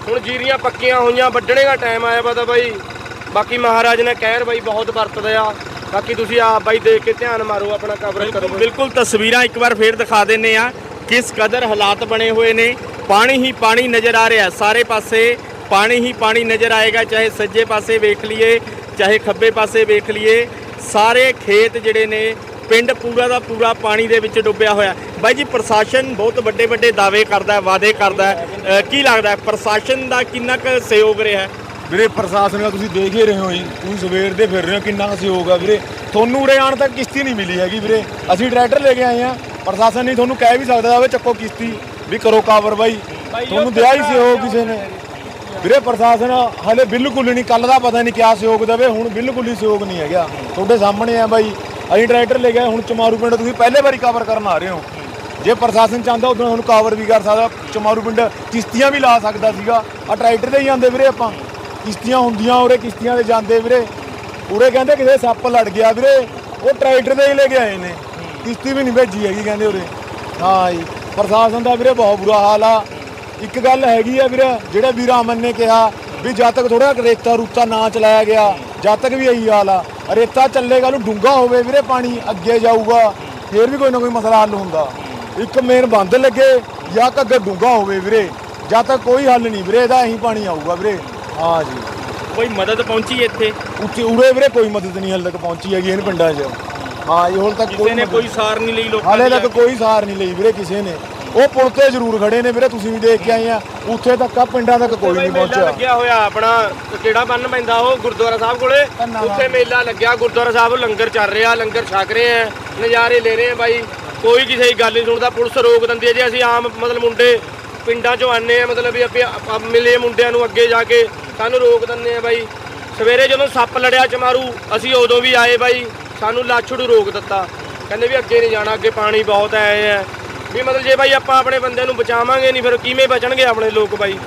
ਹੁਣ ਜੀਰੀਆਂ ਪੱਕੀਆਂ ਹੋਈਆਂ, ਵੱਢਣੇ ਦਾ ਟਾਈਮ ਆਇਆ ਪਤਾ ਬਾਈ। ਬਾਕੀ ਮਹਾਰਾਜ ਨੇ ਕਹਿਰ ਬਾਈ, ਬਹੁਤ ਵਰਤਦੇ ਆ। ਬਾਕੀ ਤੁਸੀਂ ਆਪ ਬਾਈ ਦੇਖ ਕੇ ਧਿਆਨ ਮਾਰੋ, ਆਪਣਾ ਕਵਰੇਜ ਕਰੋ। ਬਿਲਕੁਲ ਤਸਵੀਰਾਂ ਇੱਕ ਵਾਰ ਫੇਰ ਦਿਖਾ ਦਿੰਨੇ ਆ ਕਿਸ ਕਦਰ ਹਾਲਾਤ ਬਣੇ ਹੋਏ ਨੇ। ਪਾਣੀ ਹੀ ਪਾਣੀ ਨਜ਼ਰ ਆ ਰਿਹਾ, ਸਾਰੇ ਪਾਸੇ ਪਾਣੀ ਹੀ ਪਾਣੀ ਨਜ਼ਰ ਆਏਗਾ, ਚਾਹੇ ਸੱਜੇ ਪਾਸੇ ਵੇਖ ਲਈਏ, ਚਾਹੇ ਖੱਬੇ ਪਾਸੇ ਵੇਖ ਲਈਏ। ਸਾਰੇ ਖੇਤ ਜਿਹੜੇ ਨੇ ਪਿੰਡ ਪੂਰਾ ਦਾ ਪੂਰਾ ਪਾਣੀ ਦੇ ਵਿੱਚ ਡੁੱਬਿਆ ਹੋਇਆ। ਬਾਈ ਜੀ ਪ੍ਰਸ਼ਾਸਨ ਬਹੁਤ ਵੱਡੇ ਵੱਡੇ ਦਾਅਵੇ ਕਰਦਾ ਵਾਅਦੇ ਕਰਦਾ ਕੀ ਲੱਗਦਾ ਹੈ ਪ੍ਰਸ਼ਾਸਨ ਦਾ ਕਿੰਨਾ ਕੁ ਸਹਿਯੋਗ ਰਿਹਾ ਹੈ? ਵੀਰੇ ਪ੍ਰਸ਼ਾਸਨ ਦਾ ਤੁਸੀਂ ਦੇਖ ਹੀ ਰਹੇ ਹੋ ਜੀ। ਤੁਸੀਂ ਸਵੇਰ ਦੇ ਫਿਰ ਰਹੇ ਹੋ ਕਿੰਨਾ ਕੁ ਸਹਿਯੋਗ ਆ ਵੀਰੇ। ਤੁਹਾਨੂੰ ਉਰੇ ਆਉਣ ਤੱਕ ਕਿਸ਼ਤੀ ਨਹੀਂ ਮਿਲੀ ਹੈਗੀ ਵੀਰੇ। ਅਸੀਂ ਟਰੈਕਟਰ ਲੈ ਕੇ ਆਏ ਆ ਪ੍ਰਸ਼ਾਸਨ ਨਹੀਂ ਤੁਹਾਨੂੰ ਕਹਿ ਵੀ ਸਕਦਾ ਵੇ ਚੱਕੋ ਕਿਸ਼ਤੀ ਵੀ ਕਰੋ ਕਾਰਵਾਈ ਤੁਹਾਨੂੰ ਦਿਆ ਹੀ ਸਹਿਯੋਗ ਕਿਸੇ ਨੇ। ਵੀਰੇ ਪ੍ਰਸ਼ਾਸਨ ਹਲੇ ਬਿਲਕੁਲ ਨਹੀਂ ਕੱਲ ਦਾ ਪਤਾ ਨਹੀਂ ਕਿਆ ਸਹਿਯੋਗ ਦੇਵੇ। ਹੁਣ ਬਿਲਕੁਲ ਹੀ ਸਹਿਯੋਗ ਨਹੀਂ ਹੈਗਾ। ਤੁਹਾਡੇ ਸਾਹਮਣੇ ਆ ਬਾਈ। ਅਸੀਂ ਟਰੈਕਟਰ ਲੈ ਗਏ ਹੁਣ ਚਮਾਰੂ ਪਿੰਡ ਤੁਸੀਂ ਪਹਿਲੇ ਵਾਰੀ ਕਵਰ ਕਰਨ ਆ ਰਹੇ ਹੋ। ਜੇ ਪ੍ਰਸ਼ਾਸਨ ਚਾਹੁੰਦਾ ਉਦੋਂ ਹੁਣ ਕਵਰ ਵੀ ਕਰ ਸਕਦਾ, ਚਮਾਰੂ ਪਿੰਡ ਕਿਸ਼ਤੀਆਂ ਵੀ ਲਾ ਸਕਦਾ ਸੀਗਾ। ਆ ਟਰੈਕਟਰ ਤੇ ਹੀ ਜਾਂਦੇ ਵੀਰੇ ਆਪਾਂ। ਕਿਸ਼ਤੀਆਂ ਹੁੰਦੀਆਂ ਉਰੇ, ਕਿਸ਼ਤੀਆਂ ਤੇ ਜਾਂਦੇ ਵੀਰੇ। ਉਰੇ ਕਹਿੰਦੇ ਕਿਸੇ ਸੱਪ ਲੜ ਗਿਆ ਵੀਰੇ। ਉਹ ਟਰੈਕਟਰ ਤੇ ਹੀ ਲੈ ਕੇ ਆਏ ਨੇ। ਕਿਸ਼ਤੀ ਵੀ ਨਹੀਂ ਭੇਜੀ ਹੈਗੀ ਕਹਿੰਦੇ ਉਰੇ। ਹਾਂ ਜੀ, ਪ੍ਰਸ਼ਾਸਨ ਦਾ ਵੀਰੇ ਬਹੁਤ ਬੁਰਾ ਹਾਲ ਆ। ਇੱਕ ਗੱਲ ਹੈਗੀ ਆ ਵੀਰੇ, ਜਿਹੜਾ ਵੀਰ ਅਮਨ ਨੇ ਕਿਹਾ ਵੀ ਜਦ ਤੱਕ ਥੋੜਾ ਰੇਤਾ ਰੂਤਾ ਨਾ ਚਲਾਇਆ ਗਿਆ ਜਦ ਤੱਕ ਵੀ ਇਹੀ ਹਾਲ ਆ। ਰੇਤਾ ਚੱਲੇਗਾ ਨੂੰ ਡੂੰਗਾ ਹੋਵੇ ਵੀਰੇ ਪਾਣੀ ਅੱਗੇ ਜਾਊਗਾ ਫੇਰ ਵੀ ਕੋਈ ਨਾ ਕੋਈ ਮਸਲਾ ਹੱਲ ਹੁੰਦਾ। ਇੱਕ ਮੇਨ ਬੰਦ ਲੱਗੇ ਜਾਂ ਘੱਗਰ ਡੂੰਗਾ ਹੋਵੇ ਵੀਰੇ। ਜਦ ਤੱਕ ਕੋਈ ਹੱਲ ਨਹੀਂ ਵੀਰੇ ਇਹਦਾ ਇਹੀ ਪਾਣੀ ਆਊਗਾ ਵੀਰੇ। ਹਾਂ ਜੀ। ਕੋਈ ਮਦਦ ਪਹੁੰਚੀ ਇੱਥੇ? ਉੱਥੇ ਉਰੇ ਵੀਰੇ ਕੋਈ ਮਦਦ ਨਹੀਂ ਹਾਲੇ ਤੱਕ ਪਹੁੰਚੀ ਹੈਗੀ ਇਹਨਾਂ ਪਿੰਡਾਂ 'ਚ। ਹਾਂ ਜੀ ਹੁਣ ਤੱਕ ਕਿਸੇ ਨੇ ਕੋਈ ਸਾਰ ਨਹੀਂ ਲਈ ਲੋਕਾਂ ਹਾਲੇ ਦੀ ਤੱਕ ਕੋਈ ਸਾਰ ਨਹੀਂ ਲਈ ਵੀਰੇ ਕਿਸੇ ਨੇ। ਉਹ ਪੁਲ ਤੇ ਜ਼ਰੂਰ ਖੜੇ ਨੇ ਵੀਰੇ ਤੁਸੀਂ ਵੀ ਦੇਖ ਕੇ ਆਏ ਆ। ਉੱਥੇ ਤੱਕ ਆ ਪਿੰਡਾਂ ਤੱਕ ਕੋਈ ਨਹੀਂ ਮੇਲਾ ਪਹੁੰਚਿਆ। ਲੱਗਿਆ ਹੋਇਆ ਆਪਣਾ ਕਿਹੜਾ ਬੰਨ ਪੈਂਦਾ ਉਹ ਗੁਰਦੁਆਰਾ ਸਾਹਿਬ ਕੋਲੇ? ਉੱਥੇ ਮੇਲਾ ਲੱਗਿਆ ਗੁਰਦੁਆਰਾ ਸਾਹਿਬ ਲੰਗਰ ਚੱਲ ਰਿਹਾ ਲੰਗਰ ਛਕ ਰਹੇ ਆ ਨਜ਼ਾਰੇ ਲੈ ਰਹੇ ਆ ਬਾਈ। ਕੋਈ ਕਿਸੇ ਦੀ ਗੱਲ ਨਹੀਂ ਸੁਣਦਾ ਪੁਲਿਸ ਰੋਕ ਦਿੰਦੀ ਹੈ ਜੇ ਅਸੀਂ ਆਮ ਮਤਲਬ ਮੁੰਡੇ ਪਿੰਡਾਂ ਚੋਂ ਆਨੇ ਆ ਮਤਲਬ ਵੀ ਆਪੇ ਆਪਾਂ ਮਿਲੇ ਮੁੰਡਿਆਂ ਨੂੰ ਅੱਗੇ ਜਾ ਕੇ ਸਾਨੂੰ ਰੋਕ ਦਿੰਦੇ ਆ ਬਾਈ। ਸਵੇਰੇ ਜਦੋਂ ਸੱਪ ਲੜਿਆ ਚਮਾਰੂ ਅਸੀਂ ਉਦੋਂ ਵੀ ਆਏ ਬਾਈ ਸਾਨੂੰ ਲਾਛੜੂ ਰੋਕ ਦਿੱਤਾ। ਕਹਿੰਦੇ ਵੀ ਅੱਗੇ ਨਹੀਂ ਜਾਣਾ ਅੱਗੇ ਪਾਣੀ ਬਹੁਤ ਆਏ ਆ ਵੀ ਮਤਲਬ ਜੇ ਬਾਈ ਆਪਾਂ ਆਪਣੇ ਬੰਦਿਆਂ ਨੂੰ ਬਚਾਵਾਂਗੇ ਨਹੀਂ, ਫਿਰ ਕਿਵੇਂ ਬਚਣਗੇ ਆਪਣੇ ਲੋਕ ਬਾਈ?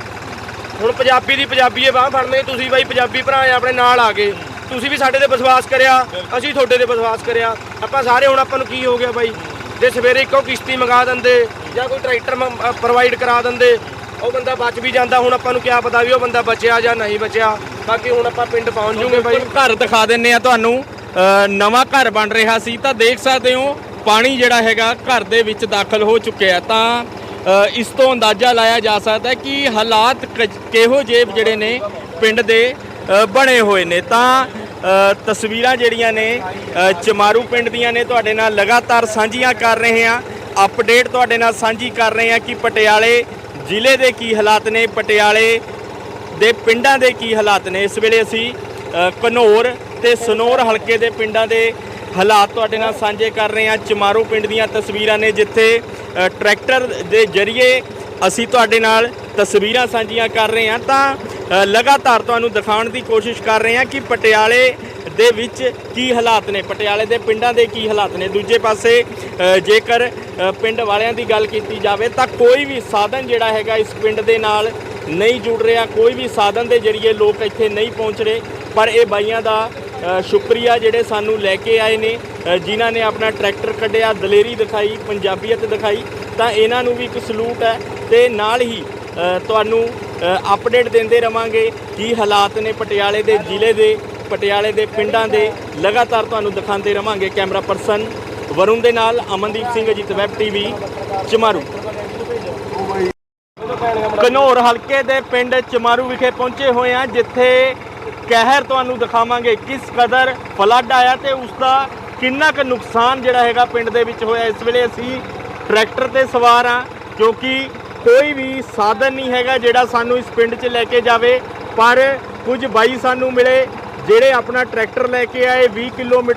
ਹੁਣ ਪੰਜਾਬੀ ਦੀ ਪੰਜਾਬੀਏ ਬਾਹ ਫੜਨੇ, ਤੁਸੀਂ ਬਾਈ ਪੰਜਾਬੀ ਭਰਾ ਆਪਣੇ ਨਾਲ ਆ ਗਏ। ਤੁਸੀਂ ਵੀ ਸਾਡੇ ਤੇ ਵਿਸ਼ਵਾਸ ਕਰਿਆ, ਅਸੀਂ ਤੁਹਾਡੇ ਤੇ ਵਿਸ਼ਵਾਸ ਕਰਿਆ। ਆਪਾਂ ਸਾਰੇ ਹੁਣ ਆਪਾਂ ਨੂੰ ਕੀ ਹੋ ਗਿਆ ਬਾਈ? ਜੇ ਸਵੇਰੇ ਇੱਕੋ ਕਿਸ਼ਤੀ ਮੰਗਾ ਦਿੰਦੇ, ਜਾਂ ਕੋਈ ਟਰੈਕਟਰ ਪ੍ਰੋਵਾਈਡ ਕਰਾ ਦਿੰਦੇ, ਉਹ ਬੰਦਾ ਬਚ ਵੀ ਜਾਂਦਾ, ਹੁਣ ਆਪਾਂ ਨੂੰ ਕੀ ਪਤਾ ਵੀ ਉਹ ਬੰਦਾ ਬਚਿਆ ਜਾਂ ਨਹੀਂ ਬਚਿਆ। ਬਾਕੀ ਹੁਣ ਆਪਾਂ ਪਿੰਡ ਪਹੁੰਚ ਜੂਗੇ ਬਾਈ। ਘਰ ਦਿਖਾ ਦਿੰਨੇ ਆ ਤੁਹਾਨੂੰ ਨਵਾਂ ਘਰ ਬਣ ਰਿਹਾ ਸੀ, ਤਾਂ ਦੇਖ ਸਕਦੇ ਹੋ ਪਾਣੀ ਜਿਹੜਾ ਹੈਗਾ ਘਰ ਦੇ ਵਿੱਚ ਦਾਖਲ ਹੋ ਚੁੱਕਿਆ ਤਾਂ ਇਸ ਤੋਂ ਅੰਦਾਜ਼ਾ ਲਾਇਆ ਜਾ ਸਕਦਾ ਕਿ ਹਾਲਾਤ ਕ- ਕਿਹੋ ਜਿਹੇ ਜਿਹੜੇ ਨੇ ਪਿੰਡ ਦੇ ਬਣੇ ਹੋਏ ਨੇ। ਤਾਂ ਤਸਵੀਰਾਂ ਜਿਹੜੀਆਂ ਨੇ ਚਮਾਰੂ ਪਿੰਡ ਦੀਆਂ ਨੇ ਤੁਹਾਡੇ ਨਾਲ ਲਗਾਤਾਰ ਸਾਂਝੀਆਂ ਕਰ ਰਹੇ ਹਾਂ। ਅਪਡੇਟ ਤੁਹਾਡੇ ਨਾਲ ਸਾਂਝੀ ਕਰ ਰਹੇ ਹਾਂ ਕਿ ਪਟਿਆਲੇ ਜ਼ਿਲ੍ਹੇ ਦੇ ਕੀ ਹਾਲਾਤ ਨੇ ਪਟਿਆਲੇ ਦੇ ਪਿੰਡਾਂ ਦੇ ਕੀ ਹਾਲਾਤ ਨੇ। ਇਸ ਵੇਲੇ ਅਸੀਂ ਅ, ਘਨੌਰ ਤੇ ਸਨੌਰ ਹਲਕੇ ਦੇ ਪਿੰਡਾਂ ਦੇ ਹਾਲਾਤ ਤੁਹਾਡੇ ਨਾਲ ਸਾਂਝੇ ਕਰ ਰਹੇ ਹਾਂ। ਚਮਾਰੋ ਪਿੰਡ ਦੀਆਂ ਤਸਵੀਰਾਂ ਨੇ ਜਿੱਥੇ ਟਰੈਕਟਰ ਦੇ ਜ਼ਰੀਏ ਅਸੀਂ ਤੁਹਾਡੇ ਨਾਲ ਤਸਵੀਰਾਂ ਸਾਂਝੀਆਂ ਕਰ ਰਹੇ ਹਾਂ। ਤਾਂ ਲਗਾਤਾਰ ਤੁਹਾਨੂੰ ਦਿਖਾਉਣ ਦੀ ਕੋਸ਼ਿਸ਼ ਕਰ ਰਹੇ ਹਾਂ ਕਿ ਪਟਿਆਲੇ ਦੇ ਵਿੱਚ ਕੀ ਹਾਲਾਤ ਨੇ। ਪਟਿਆਲੇ ਦੇ ਪਿੰਡਾਂ ਦੇ ਕੀ ਹਾਲਾਤ ਨੇ। ਦੂਜੇ ਪਾਸੇ ਜੇਕਰ ਪਿੰਡ ਵਾਲਿਆਂ ਦੀ ਗੱਲ ਕੀਤੀ ਜਾਵੇ ਤਾਂ ਕੋਈ ਵੀ ਸਾਧਨ ਜਿਹੜਾ ਹੈਗਾ ਇਸ ਪਿੰਡ ਦੇ ਨਾਲ ਨਹੀਂ ਜੁੜ ਰਿਹਾ। ਕੋਈ ਵੀ ਸਾਧਨ ਦੇ ਜ਼ਰੀਏ ਲੋਕ ਇੱਥੇ ਨਹੀਂ ਪਹੁੰਚ ਰਹੇ। ਪਰ ਇਹ ਬਾਈਆਂ ਦਾ ਸ਼ੁਕਰੀਆ ਜਿਹੜੇ ਸਾਨੂੰ ਲੈ ਕੇ ਆਏ ਨੇ ਜਿਨ੍ਹਾਂ ਨੇ ਆਪਣਾ ਟਰੈਕਟਰ ਕੱਢਿਆ ਦਲੇਰੀ ਦਿਖਾਈ ਪੰਜਾਬੀਅਤ ਦਿਖਾਈ ਤਾਂ ਇਹਨਾਂ ਨੂੰ ਵੀ ਇੱਕ ਸਲੂਟ ਹੈ ਤੇ ਨਾਲ ਹੀ ਤੁਹਾਨੂੰ ਅਪਡੇਟ ਦਿੰਦੇ ਰਵਾਂਗੇ ਕੀ ਹਾਲਾਤ ਨੇ ਪਟਿਆਲੇ ਦੇ ਜ਼ਿਲ੍ਹੇ ਦੇ ਪਟਿਆਲੇ ਦੇ ਪਿੰਡਾਂ ਦੇ ਲਗਾਤਾਰ ਤੁਹਾਨੂੰ ਦਿਖਾਉਂਦੇ ਰਵਾਂਗੇ ਕੈਮਰਾ ਪਰਸਨ ਵਰੁਣ ਦੇ ਨਾਲ ਅਮਨਦੀਪ ਸਿੰਘ ਅਜੀਤ ਵੈਬ ਟੀਵੀ ਚਮਾਰੂ। ਘਨੌਰ ਹਲਕੇ ਦੇ ਪਿੰਡ ਚਮਾਰੂ ਵਿਖੇ ਪਹੁੰਚੇ ਹੋਏ ਆ ਜਿੱਥੇ ਕਹਿਰ ਤੁਹਾਨੂੰ ਦਿਖਾਵਾਂਗੇ ਕਿਸ ਕਦਰ ਫਲੱਡ ਆਇਆ ਤੇ ਉਸ ਦਾ ਕਿੰਨਾ ਕੁ ਨੁਕਸਾਨ ਜਿਹੜਾ ਹੈਗਾ ਪਿੰਡ ਦੇ ਵਿੱਚ ਹੋਇਆ। ਇਸ ਵੇਲੇ ਅਸੀਂ ਟਰੈਕਟਰ ਤੇ ਸਵਾਰ ਆ ਕਿਉਂਕਿ ਕੋਈ ਵੀ ਸਾਧਨ ਨਹੀਂ ਹੈਗਾ ਜਿਹੜਾ ਸਾਨੂੰ ਇਸ ਪਿੰਡ 'ਚ ਲੈ ਕੇ ਜਾਵੇ, ਪਰ ਕੁਝ ਬਾਈ ਸਾਨੂੰ ਮਿਲੇ, ਜਿਹੜੇ ਆਪਣਾ ਟਰੈਕਟਰ ਲੈ ਕੇ ਆਏ 20 ਕਿਲੋਮੀਟਰ